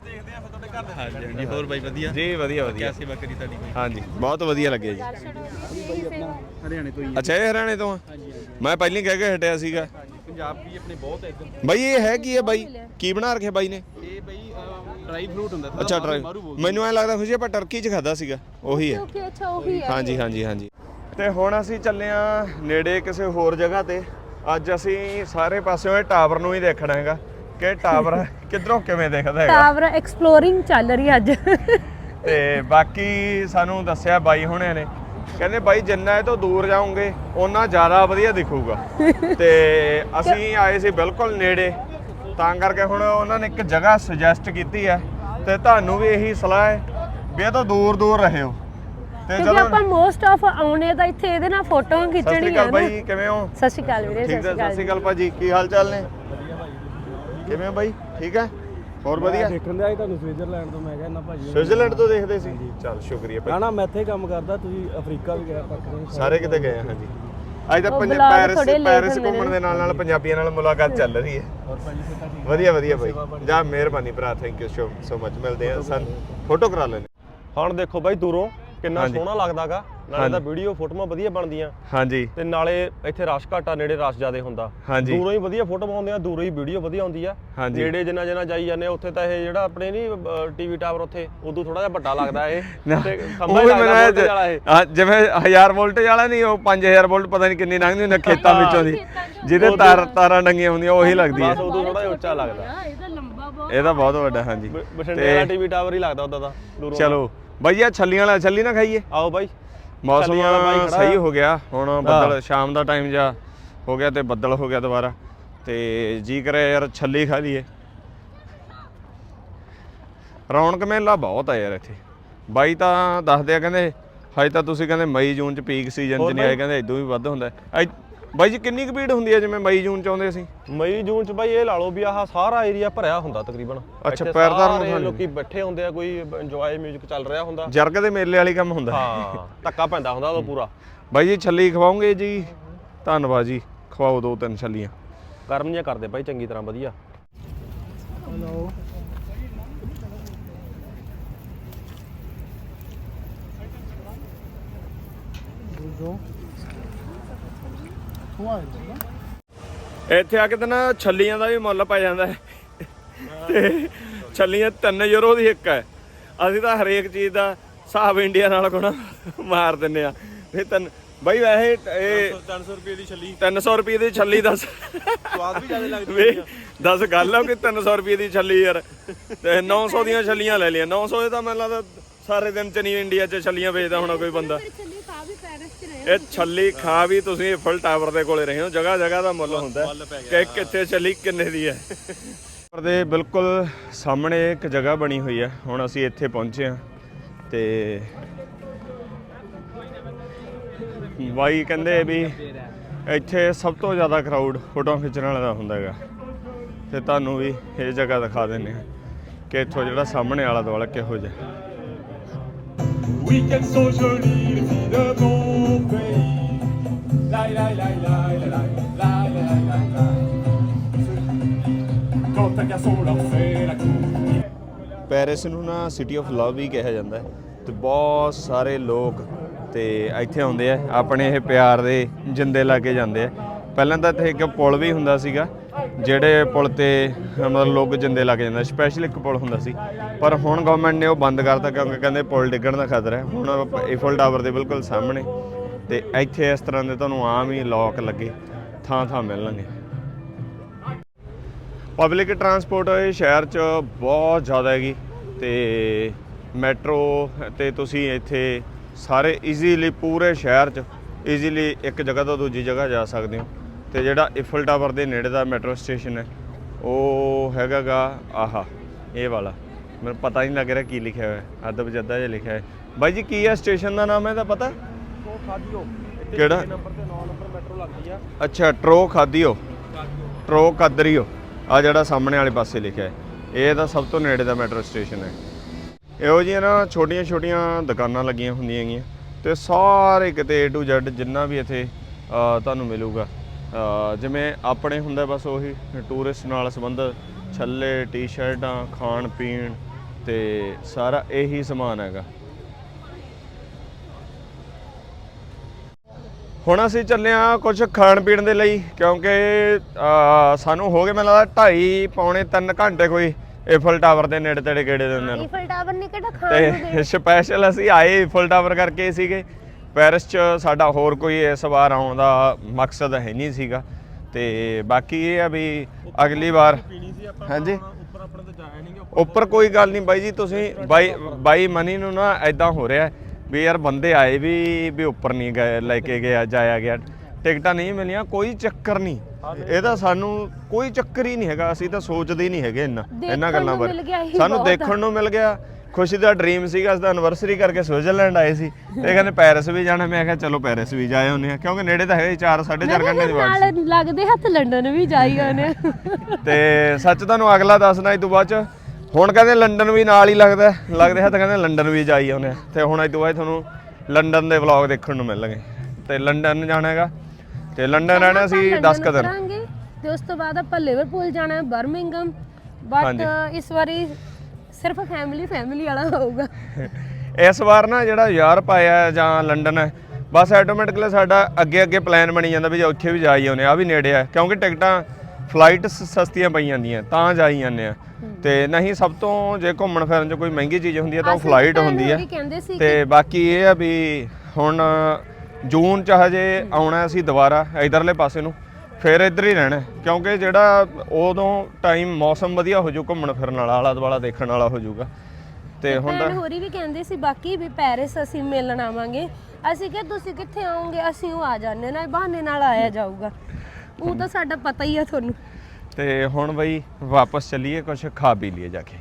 ਹਾਂਜੀ ਹਾਂਜੀ ਹੋਰ ਬਾਈ ਵਧੀਆ? ਜੀ ਵਧੀਆ ਵਧੀਆ। ਕਿਆ ਸੇਵਾ ਕਰੀ ਤੁਹਾਡੀ ਕੋਈ? ਹਾਂਜੀ ਬਹੁਤ ਵਧੀਆ ਲੱਗਿਆ ਜੀ। ਹਰਿਆਣੇ ਤੋਂ ਹੀ ਅੱਛਾ ਇਹ ਹਰਿਆਣੇ ਤੋਂ ਆ? ਮੈਂ ਪਹਿਲਾਂ ਹੀ ਕਹਿ ਕੇ ਹਟਿਆ ਸੀਗਾ। ਪੰਜਾਬ ਵੀ ਆਪਣੇ ਬਹੁਤ ਹੈ ਇੱਧਰ ਬਾਈ ਇਹ ਹੈ ਕੀ ਹੈ ਬਾਈ? ਕੀ ਬਣਾ ਰੱਖਿਆ ਬਾਈ ਨੇ? ਇਹ ਬਾਈ ਡਰਾਈ ਫਰੂਟ ਹੁੰਦਾ ਅੱਛਾ ਟਰਾਈ ਮੈਨੂੰ ਐ ਲੱਗਦਾ ਖੁਸ਼ੀ ਆਪਾਂ ਟਰਕੀ ਚ ਖਾਦਾ ਸੀਗਾ ਉਹੀ ਹੈ ਓਕੇ ਅੱਛਾ ਉਹੀ ਹੈ ਹਾਂਜੀ ਹਾਂਜੀ ਹਾਂਜੀ। ਤੇ ਹੁਣ ਅਸੀਂ ਚੱਲੇ ਆ ਨੇੜੇ ਕਿਸੇ ਹੋਰ ਜਗ੍ਹਾ ਤੇ। ਅੱਜ ਅਸੀਂ ਸਾਰੇ ਪਾਸਿਓਂ ਇਹ ਟਾਵਰ ਨੂੰ ਹੀ ਦੇਖਣਾ ਹੈਗਾ। ਕਿ ਟਾਵਰ ਕਿੱਧਰੋਂ ਕਿਵੇਂ ਦਿਖਦਾ ਹੈਗਾ? ਟਾਵਰ ਐਕਸਪਲੋਰਿੰਗ ਚੱਲ ਰਹੀ ਹੈ ਅੱਜ। ਤੇ ਬਾਕੀ ਸਾਨੂੰ ਦੱਸਿਆ ਬਾਈ ਹੁਣੇ ਨੇ ਕਹਿੰਦੇ ਬਾਈ ਜਿੰਨਾ ਇਹ ਤੋਂ ਦੂਰ ਜਾਓਗੇ ਓਨਾ ਜ਼ਿਆਦਾ ਵਧੀਆ ਦਿਖੂਗਾ। ਤੇ ਅਸੀਂ ਆਏ ਸੀ ਬਿਲਕੁਲ ਨੇੜੇ ਤਾਂ ਕਰਕੇ ਹੁਣ ਉਹਨਾਂ ਨੇ ਇੱਕ ਜਗ੍ਹਾ ਸੁਜੈਸਟ ਕੀਤੀ ਹੈ ਤੇ ਤੁਹਾਨੂੰ ਵੀ ਇਹੀ ਸਲਾਹ ਹੈ ਵੀ ਇਹ ਤੋਂ ਦੂਰ ਦੂਰ ਰਹਿਓ। ਤੇ ਕਿਉਂਕਿ ਚਲੋ ਆਪਾਂ ਮੋਸਟ ਆਫ ਆਉਣੇ ਤਾਂ ਇੱਥੇ ਇਹਦੇ ਨਾਲ ਫੋਟੋਆਂ ਸਤਿ ਸ਼੍ਰੀ ਖਿੱਚਣੀਆਂ ਅਕਾਲ ਨਾ। ਬਾਈ ਕਿਵੇਂ ਹੋ? ਸਤਿ ਸ਼੍ਰੀ ਅਕਾਲ ਵੀਰੇ ਠੀਕ ਹੈ ਸਤਿ ਸ਼੍ਰੀ ਅਕਾਲ ਭਾਜੀ ਕੀ ਹਾਲ ਚਾਲ ਨੇ? ਕਿਵੇਂ ਹੋ ਬਾਈ? ਠੀਕ ਹੈ? ਹੋਰ ਵਧੀਆ? ਦੇਖਣ ਦੇ ਆਏ ਤੁਹਾਨੂੰ ਸਵਿਟਜ਼ਰਲੈਂਡ ਤੋਂ ਮੈਂ ਕਹਿੰਦਾ ਭਾਜੀ ਸਵਿਟਜ਼ਰਲੈਂਡ ਤੋਂ ਦੇਖਦੇ ਸੀ? ਚਲ ਸ਼ੁਕਰੀਆ ਨਾ ਭਾਈ। ਨਾ ਮੈਂ ਇੱਥੇ ਕੰਮ ਕਰਦਾ ਤੁਸੀਂ ਅਫਰੀਕਾ ਵੀ ਗਏ ਪਾਕਿਸਤਾਨ ਸਾਰੇ ਕਿਤੇ ਗਏ ਆ ਹਾਂਜੀ। ਅੱਜ ਤਾਂ ਉਹ ਪੰਜ vlog ਪੈਰਿਸ ਪੈਰਿਸ। ਘੁੰਮਣ ਦੇ ਨਾਲ ਨਾਲ ਪੰਜਾਬੀਆਂ ਨਾਲ ਮੁਲਾਕਾਤ ਚੱਲ ਰਹੀ ਹੈ। ਵਧੀਆ ਵਧੀਆ ਬਾਈ ਜਾ ਮਿਹਰਬਾਨੀ ਭਰਾ ਥੈਂਕ ਯੂ ਸੋ ਮਚ ਮਿਲਦੇ ਆ ਸਨ। ਫੋਟੋ ਕਰਾ ਲੈਣੇ ਹੁਣ ਦੇਖੋ ਬਾਈ ਦੂਰੋਂ ਕਿੰਨਾ। ਸੋਹਣਾ ਲੱਗਦਾਗਾ। ਨਾਲੇ ਤਾਂ ਵੀਡੀਓ ਫੋਟੋਆਂ ਵਧੀਆ ਬਣਦੀਆਂ। ਹਾਂਜੀ। ਤੇ ਨਾਲੇ ਇੱਥੇ ਰਸ਼ ਘਾਟਾ ਨੇੜੇ ਰਸ਼ ਜ਼ਿਆਦੇ ਹੁੰਦਾ। ਹਾਂਜੀ। ਦੂਰੋਂ ਹੀ ਵਧੀਆ ਫੋਟੋ ਪਾਉਂਦੇ ਆ ਦੂਰੋਂ ਹੀ ਵੀਡੀਓ ਵਧੀਆ ਆਉਂਦੀ ਆ। ਨੇੜੇ ਜਿੰਨਾ ਜਿੰਨਾ ਜਾਈ ਜਾਂਦੇ ਆ, ਉੱਥੇ ਤਾਂ ਇਹ ਜਿਹੜਾ ਆਪਣੇ ਨਹੀਂ ਟੀਵੀ ਟਾਵਰ ਉੱਥੇ ਉਦੋਂ ਥੋੜਾ ਜਿਹਾ ਵੱਡਾ ਲੱਗਦਾ ਇਹ। ਤੇ ਖੰਭਾ ਉਹ ਹੀ ਲੱਗਦਾ ਵਾਲਾ ਇਹ। ਜਿਵੇਂ 1000 ਵੋਲਟ ਵਾਲਾ ਨਹੀਂ ਉਹ 5000 ਵੋਲਟ ਪਤਾ ਨਹੀਂ ਕਿੰਨੀ ਲੰਘਦੀ ਹੁੰਦੀ ਖੇਤਾਂ ਵਿੱਚੋਂ ਦੀ। ਜਿਹਦੇ ਤਾਰ ਤਾਰਾਂ ਡੰਗੀਆਂ ਹੁੰਦੀਆਂ ਉਹੀ ਲੱਗਦੀ ਹੈ ਬਸ ਉਦੋਂ ਥੋੜਾ ਜਿਹਾ ਉੱਚਾ ਲੱਗਦਾ। ਇਹ ਤਾਂ ਲੰਬਾ ਬਹੁਤ ਇਹ ਤਾਂ ਬਹੁਤ ਵੱਡਾ ਹਾਂਜੀ। ਬਠਿੰਡੇ ਵਾਲਾ ਟੀਵੀ ਟਾਵਰ ਹੀ ਲੱਗਦਾ ਉਦਾਂ ਦਾ। ਚਲੋ। ਬਾਈ ਆ ਛੱਲੀਆਂ ਵਾਲਾ ਛੱਲੀ ਨਾ ਖਾਈਏ। ਆਓ ਬਾਈ। ਮੌਸਮ ਸਹੀ। ਹੋ ਗਿਆ। ਹੁਣ ਬੱਦਲ ਸ਼ਾਮ ਦਾ ਟਾਈਮ ਜਾ ਹੋ ਗਿਆ ਤੇ ਬੱਦਲ ਹੋ ਗਿਆ ਦੁਬਾਰਾ। ਤੇ ਜੀ ਕਰਿਆ ਯਾਰ ਛੱਲੀ ਖਾ ਲਈਏ। ਰੌਣਕ ਮੇਲਾ ਬਹੁਤ ਆ ਯਾਰ ਇੱਥੇ। ਬਾਈ ਤਾਂ ਦੱਸਦੇ ਆ ਕਹਿੰਦੇ ਹਜੇ ਤਾਂ ਤੁਸੀਂ ਕਹਿੰਦੇ ਮਈ ਜੂਨ ਚ ਪੀਕ ਸੀਜ਼ਨ ਚ ਨਹੀਂ ਆਏ ਕਹਿੰਦੇ ਇਦੋਂ ਵੀ ਵੱਧ ਹੁੰਦਾ। ਐ- ਬਾਈ ਜੀ ਕਿੰਨੀ ਕੁ ਭੀੜ ਹੁੰਦੀ ਹੈ ਜਿਵੇਂ ਮਈ ਜੂਨ ਚ ਆਉਂਦੇ ਅਸੀਂ ਮਈ ਜੂਨ ਚ ਬਾਈ ਇਹ ਲਾ ਲਓ ਵੀ ਆਹ ਸਾਰਾ ਏਰੀਆ ਭਰਿਆ ਹੁੰਦਾ ਤਕਰੀਬਨ। ਅੱਛਾ, ਨੂੰ ਖਾਣੇ। ਲੋਕੀ ਬੈਠੇ ਹੁੰਦੇ ਆ ਕੋਈ ਇੰਜੋਏ 뮤직 ਚੱਲ ਰਿਹਾ ਹੁੰਦਾ। ਜਰਗ ਦੇ ਮੇਲੇ ਵਾਲੀ ਕੰਮ ਹੁੰਦਾ। ਹਾਂ ਧੱਕਾ ਪੈਂਦਾ ਹੁੰਦਾ ਉਦੋਂ ਪੂਰਾ। ਬਾਈ ਜੀ ਛੱਲੀ ਖਵਾਉਂਗੇ ਜੀ? ਧੰਨਵਾਦ ਜੀ ਖਵਾਓ ਦੋ ਤਿੰਨ ਛੱਲੀਆਂ। ਕਰਮ ਜਿਹਾ ਕਰਦੇ ਬਾਈ ਚੰਗੀ ਤਰ੍ਹਾਂ ਵਧੀਆ। ਇੱਥੇ ਆ ਕੇ ਤਾਂ ਨਾ ਛੱਲੀਆਂ ਦਾ ਵੀ ਮੁੱਲ ਪੈ ਜਾਂਦਾ ਹੈ। ਤੇ ਛੱਲੀਆਂ 3 ਯੂਰੋ ਦੀ ਇੱਕ ਹੈ। ਅਸੀਂ ਤਾਂ ਹਰੇਕ ਚੀਜ਼ ਦਾ ਹਿਸਾਬ ਇੰਡੀਆ ਨਾਲ ਕੋਣਾ ਮਾਰ ਦਿੰਨੇ ਆ ਫਿਰ ਤਨ ਬਈ ਵੈਸੇ ਇਹ 300 ਰੁਪਏ ਦੀ ਛੱਲੀ। 300 ਰੁਪਏ ਦੀ ਛੱਲੀ ਦੱਸ। ਸਵਾਦ ਵੀ ਜ਼ਿਆਦਾ ਲੱਗਦੀ ਵੇ ਦੱਸ ਗੱਲ ਆ ਕਿ 300 ਰੁਪਏ ਦੀ ਛੱਲੀ ਯਾਰ। ਤੇ 900 ਦੀਆਂ ਛੱਲੀਆਂ ਲੈ ਲਈਆਂ। 900 ਇਹ ਤਾਂ ਮੈਨੂੰ ਲੱਗਦਾ ਸਾਰੇ ਦਿਨ ਚ ਨਹੀਂ ਇੰਡੀਆ ਚ ਛੱਲੀਆਂ ਵੇਚਦਾ ਹੋਣਾ ਕੋਈ ਬੰਦਾ ਚੱਲੀ ਤਾਂ ਵੀ ਪੈਰਿਸ ਚ ਰਹੇ ਇਹ ਛੱਲੀ ਖਾ ਵੀ ਤੁਸੀਂ ਫੁੱਲ ਟਾਵਰ ਦੇ ਕੋਲੇ ਰਹੇ ਹੋ ਜਗ੍ਹਾ ਜਗ੍ਹਾ ਦਾ ਮੁੱਲ ਹੁੰਦਾ ਕਿ ਕਿੱਥੇ ਛੱਲੀ ਕਿੰਨੇ ਦੀ ਹੈ? ਟਾਵਰ ਦੇ ਬਿਲਕੁਲ ਸਾਹਮਣੇ ਇੱਕ ਜਗ੍ਹਾ ਬਣੀ ਹੋਈ ਹੈ ਹੁਣ ਅਸੀਂ ਇੱਥੇ ਪਹੁੰਚੇ ਹਾਂ ਤੇ ਬਾਈ ਕਹਿੰਦੇ ਵੀ ਇੱਥੇ ਸਭ ਤੋਂ ਜ਼ਿਆਦਾ ਕਰਾਊਡ ਫੋਟੋ ਖਿੱਚਣ ਵਾਲਾ ਦਾ ਹੁੰਦਾ ਹੈਗਾ। ਤੇ ਤੁਹਾਨੂੰ ਵੀ ਇਹ ਜਗ੍ਹਾ ਦਿਖਾ ਦਿੰਨੇ ਹਾਂ ਕਿ ਇੱਥੋਂ ਜਿਹੜਾ ਸਾਹਮਣੇ ਵਾਲਾ ਦੁਆਲਾ ਕਿਹੋ ਜਿਹਾ We can socially see the movie. La la la la la la la la la la. Quand un garçon leur fait la cour. Paris ਨੂੰ ਨਾ ਸਿਟੀ ਆਫ ਲਵ ਵੀ ਕਿਹਾ ਜਾਂਦਾ ਹੈ ਤੇ ਬਹੁਤ ਸਾਰੇ ਲੋਕ ਤੇ ਇੱਥੇ ਆਉਂਦੇ ਆ ਆਪਣੇ ਇਹ ਪਿਆਰ ਦੇ ਜਿੰਦੇ ਲਾ ਕੇ ਜਾਂਦੇ ਆ ਪਹਿਲਾਂ ਤਾਂ ਇੱਥੇ ਇੱਕ ਪੁਲ ਵੀ ਹੁੰਦਾ ਸੀਗਾ ਜਿਹੜੇ ਪੁਲ ਤੇ, ਮਤਲਬ ਲੋਕ ਜਿੰਦੇ ਲੱਗ ਕੇ ਜਾਂਦੇ ਸਪੈਸ਼ਲ ਇੱਕ ਪੁਲ ਹੁੰਦਾ ਸੀ। ਪਰ ਹੁਣ ਗਵਰਨਮੈਂਟ ਨੇ ਉਹ ਬੰਦ ਕਰਤਾ ਕਿਉਂਕਿ ਕਹਿੰਦੇ ਪੁਲ ਡਿੱਗਣ ਦਾ ਖਤਰਾ ਹੈ। ਹੁਣ ਈਫਲ ਟਾਵਰ ਦੇ ਬਿਲਕੁਲ ਸਾਹਮਣੇ। ਤੇ ਇੱਥੇ ਇਸ ਤਰ੍ਹਾਂ ਦੇ ਤੁਹਾਨੂੰ ਆਮ ਹੀ ਲੋਕ ਲੱਗੇ, ਥਾਂ ਥਾਂ ਮਿਲਣਗੇ। ਪਬਲਿਕ ਟਰਾਂਸਪੋਰਟ ਇਹ ਸ਼ਹਿਰ 'ਚ ਬਹੁਤ ਜ਼ਿਆਦਾ ਹੈਗੀ। ਤੇ ਮੈਟਰੋ ਤੇ ਤੁਸੀਂ ਇੱਥੇ ਸਾਰੇ ਈਜ਼ੀਲੀ ਪੂਰੇ ਸ਼ਹਿਰ 'ਚ ਈਜ਼ੀਲੀ ਇੱਕ ਜਗ੍ਹਾ ਤੋਂ ਦੂਜੀ ਜਗ੍ਹਾ ਜਾ ਸਕਦੇ ਹੋ। ਤੇ ਜਿਹੜਾ ਇਫਲ ਟਾਵਰ ਦੇ ਨੇੜੇ ਦਾ ਮੈਟਰੋ ਸਟੇਸ਼ਨ ਹੈ ਉਹ ਹੈਗਾਗਾ ਆਹਾ ਇਹ ਵਾਲਾ। ਮੈਨੂੰ ਪਤਾ ਨਹੀਂ ਲੱਗ ਰਿਹਾ ਕੀ ਲਿਖਿਆ ਹੋਇਆ ਹੈ ਅੱਧ ਬਜੱਦਾ ਜਿਹਾ ਲਿਖਿਆ ਹੈ। ਬਾਈ ਜੀ ਕੀ ਹੈ ਸਟੇਸ਼ਨ ਦਾ ਨਾਮ ਹੈ ਇਹਦਾ ਪਤਾ? ਖਾਦੀਓ। ਕਿਹੜਾ? ਨੰਬਰ ਤੇ 9 ਨੰਬਰ ਮੈਟਰੋ ਲੱਗਦੀ ਆ। ਅੱਛਾ ਟਰੋ ਖਾਦੀਓ। ਟਰੋ ਕਾਦਰੀਓ ਆ ਜਿਹੜਾ ਸਾਹਮਣੇ ਵਾਲੇ ਪਾਸੇ ਲਿਖਿਆ ਹੈ। ਇਹ ਤਾਂ ਸਭ ਤੋਂ ਨੇੜੇ ਦਾ ਮੈਟਰੋ ਸਟੇਸ਼ਨ ਹੈ। ਇਹੋ ਜਿਹੀਆਂ ਨਾ ਛੋਟੀਆਂ ਛੋਟੀਆਂ ਦੁਕਾਨਾਂ ਲੱਗੀਆਂ ਹੁੰਦੀਆਂ ਹੈਗੀਆਂ। ਤੇ ਸਾਰੇ ਕਿਤੇ A to Z ਜਿੰਨਾ ਵੀ ਇੱਥੇ ਅ, ਤੁਹਾਨੂੰ ਮਿਲੂਗਾ। ਜਿਵੇਂ ਆਪਣੇ ਹੁੰਦਾ ਬਸ ਉਹੀ ਟੂਰਿਸਟ ਨਾਲ ਸੰਬੰਧ ਛੱਲੇ ਟੀ-ਸ਼ਰਟਾਂ ਖਾਣ ਪੀਣ ਤੇ ਸਾਰਾ ਇਹੀ ਸਮਾਨ ਹੈਗਾ। ਹੁਣ ਅਸੀਂ ਚੱਲੇ ਆ ਕੁਝ ਖਾਣ ਪੀਣ ਦੇ ਲਈ ਕਿਉਂਕਿ ਸਾਨੂੰ ਹੋ ਗਏ ਮੈਨੂੰ ਲੱਗਦਾ 2.5 ਪੌਣੇ 3 ਘੰਟੇ ਕੋਈ ਈਫਲ ਟਾਵਰ ਦੇ ਨੇੜੇ ਤੇੜੇ ਗੇੜੇ ਦਿੰਦੇ ਨੂੰ ਈਫਲ ਟਾਵਰ ਨੇ ਕਿਹੜਾ ਖਾਣ ਨੂੰ ਸਪੈਸ਼ਲ ਅਸੀਂ ਆਏ ਈਫਲ ਟਾਵਰ ਕਰਕੇ ਸੀਗੇ। ਪੈਰਿਸ 'ਚ ਸਾਡਾ ਹੋਰ ਕੋਈ ਇਸ ਵਾਰ ਆਉਣ ਦਾ ਮਕਸਦ ਹੈ ਨਹੀਂ ਸੀਗਾ। ਤੇ ਬਾਕੀ ਇਹ ਆ ਵੀ ਅਗਲੀ ਵਾਰ ਹਾਂਜੀ। ਉੱਪਰ ਆਪਣੇ ਤੇ ਜਾਇਆ ਨਹੀਂ ਉੱਪਰ ਕੋਈ ਗੱਲ ਨਹੀਂ ਬਾਈ ਜੀ ਤੁਸੀਂ ਬਾਈ ਬਾਈ ਮਨੀ ਨੂੰ ਨਾ ਐਦਾਂ ਹੋ ਰਿਹਾ ਵੀ ਯਾਰ ਬੰਦੇ ਆਏ ਵੀ ਵੀ ਉੱਪਰ ਨਹੀਂ ਗਏ ਲੈ ਕੇ ਗਿਆ ਜਾਇਆ ਗਿਆ। ਟਿਕਟਾਂ ਨਹੀਂ ਮਿਲੀਆਂ ਕੋਈ ਚੱਕਰ ਨਹੀਂ। ਇਹਦਾ ਸਾਨੂੰ ਕੋਈ ਚੱਕਰ ਹੀ ਨਹੀਂ ਹੈਗਾ ਅਸੀਂ ਤਾਂ ਸੋਚਦੇ ਹੀ ਨਹੀਂ ਹੈਗੇ ਇੰਨਾ ਇਹਨਾਂ ਗੱਲਾਂ ਬਾਰੇ। ਸਾਨੂੰ। ਦੇਖਣ ਨੂੰ ਮਿਲ ਗਿਆ। ਖੁਸ਼ੀ ਦਾ ਡ੍ਰੀਮ ਸੀਗਾ ਅਸੀਂ ਤਾਂ ਐਨਵਰਸਰੀ ਕਰਕੇ ਸਵਿਟਜ਼ਰਲੈਂਡ ਆਏ ਸੀ। ਤੇ ਕਹਿੰਦੇ ਪੈਰਿਸ ਵੀ ਜਾਣਾ ਮੈਂ ਕਿਹਾ ਚਲੋ ਪੈਰਿਸ ਵੀ ਜਾਏ ਹੁੰਨੇ ਆ ਕਿਉਂਕਿ ਨੇੜੇ ਤਾਂ ਹੈ 4 4.5 ਘੰਟੇ ਦੀ ਬਾਤ ਨਾਲ ਲੱਗਦੇ ਹੱਥ ਲੰਡਨ ਵੀ ਜਾਈ ਆਨੇ ਤੇ ਸੱਚ ਤੁਹਾਨੂੰ ਅਗਲਾ ਦੱਸਣਾ ਇਹ ਤੋਂ ਬਾਅਦ ਚ ਹੁਣ ਕਹਿੰਦੇ ਲੰਡਨ ਵੀ ਨਾਲ ਹੀ ਲੱਗਦਾ। ਲੱਗਦੇ ਹੱਥ ਕਹਿੰਦੇ ਲੰਡਨ ਵੀ ਜਾਈ ਆਉਨੇ ਤੇ ਹੁਣ ਇਹ ਤੋਂ ਬਾਅਦ ਤੁਹਾਨੂੰ ਲੰਡਨ ਦੇ ਵਲੌਗ ਦੇਖਣ ਨੂੰ ਮਿਲਣਗੇ। ਤੇ ਲੰਡਨ ਜਾਣਾ ਹੈਗਾ ਤੇ ਲੰਡਨ ਰਹਿਣਾ ਸੀ 10 ਕੁ ਦਿਨ। ਕਰਾਂਗੇ ਤੇ ਉਸ ਤੋਂ ਬਾਅਦ ਆਪਾਂ ਲਿਵਰਪੂਲ ਜਾਣਾ ਹੈ ਬਰਮਿੰਗਮ ਬਟ। ਇਸ ਵਾਰੀ ਸਿਰਫ ਫੈਮਿਲੀ ਫੈਮਿਲੀ ਵਾਲਾ ਹੋਊਗਾ। ਇਸ ਵਾਰ ਨਾ ਜਿਹੜਾ ਯੂਰਪ ਆਇਆ ਜਾਂ ਲੰਡਨ ਹੈ ਬਸ ਆਟੋਮੈਟਿਕਲੀ ਸਾਡਾ ਅੱਗੇ ਅੱਗੇ ਪਲਾਨ ਬਣੀ ਜਾਂਦਾ ਵੀ ਜੇ ਉੱਥੇ ਵੀ ਜਾਈ ਆਉਨੇ ਆ ਵੀ ਨੇੜੇ ਆ ਕਿਉਂਕਿ ਟਿਕਟਾਂ ਫਲਾਈਟ ਸਸਤੀਆਂ ਪਈ ਜਾਂਦੀਆਂ ਤਾਂ ਜਾਈ ਜਾਂਦੇ ਆ। ਤੇ ਨਹੀਂ ਸਭ ਤੋਂ ਜੇ ਘੁੰਮਣ ਫਿਰਨ 'ਚ ਕੋਈ ਮਹਿੰਗੀ ਚੀਜ਼ ਹੁੰਦੀ ਹੈ ਤਾਂ ਉਹ ਫਲਾਈਟ ਹੁੰਦੀ ਹੈ ਤੇ ਬਾਕੀ ਇਹ ਆ ਵੀ ਹੁਣ ਜੂਨ ਚ ਹਜੇ ਆਉਣਾ ਅਸੀਂ ਦੁਬਾਰਾ ਇਧਰਲੇ ਪਾਸੇ ਨੂੰ। ਫਿਰ ਇੱਧਰ ਹੀ ਰਹਿਣਾ। ਕਿਉਂਕਿ ਜਿਹੜਾ ਉਦੋਂ ਟਾਈਮ ਮੌਸਮ ਵਧੀਆ ਹੋ ਜਾਊ ਘੁੰਮਣ ਫਿਰਨ ਵਾਲਾ ਆਲਾ ਦੁਆਲਾ ਦੇਖਣ ਵਾਲਾ ਹੋ ਜਾਊਗਾ। ਤੇ ਹੁਣ ਤਾਂ ਭੈਣ ਹੋਰੀ ਵੀ ਕਹਿੰਦੇ ਸੀ ਬਾਕੀ ਵੀ ਪੈਰਿਸ ਅਸੀਂ ਮਿਲਣ ਆਵਾਂਗੇ। ਅਸੀਂ ਕਿਹਾ ਤੁਸੀਂ ਕਿੱਥੇ ਆਓਗੇ? ਅਸੀਂ ਉਹ ਆ ਜਾਂਦੇ ਨਾਲ ਬਹਾਨੇ ਨਾਲ ਆਇਆ ਜਾਊਗਾ। ਉਹ ਤਾਂ ਸਾਡਾ ਪਤਾ ਹੀ ਆ ਤੁਹਾਨੂੰ। ਤੇ ਹੁਣ ਬਈ ਵਾਪਸ ਚੱਲੀਏ ਕੁਝ ਖਾ ਪੀ ਲਈਏ ਜਾ ਕੇ।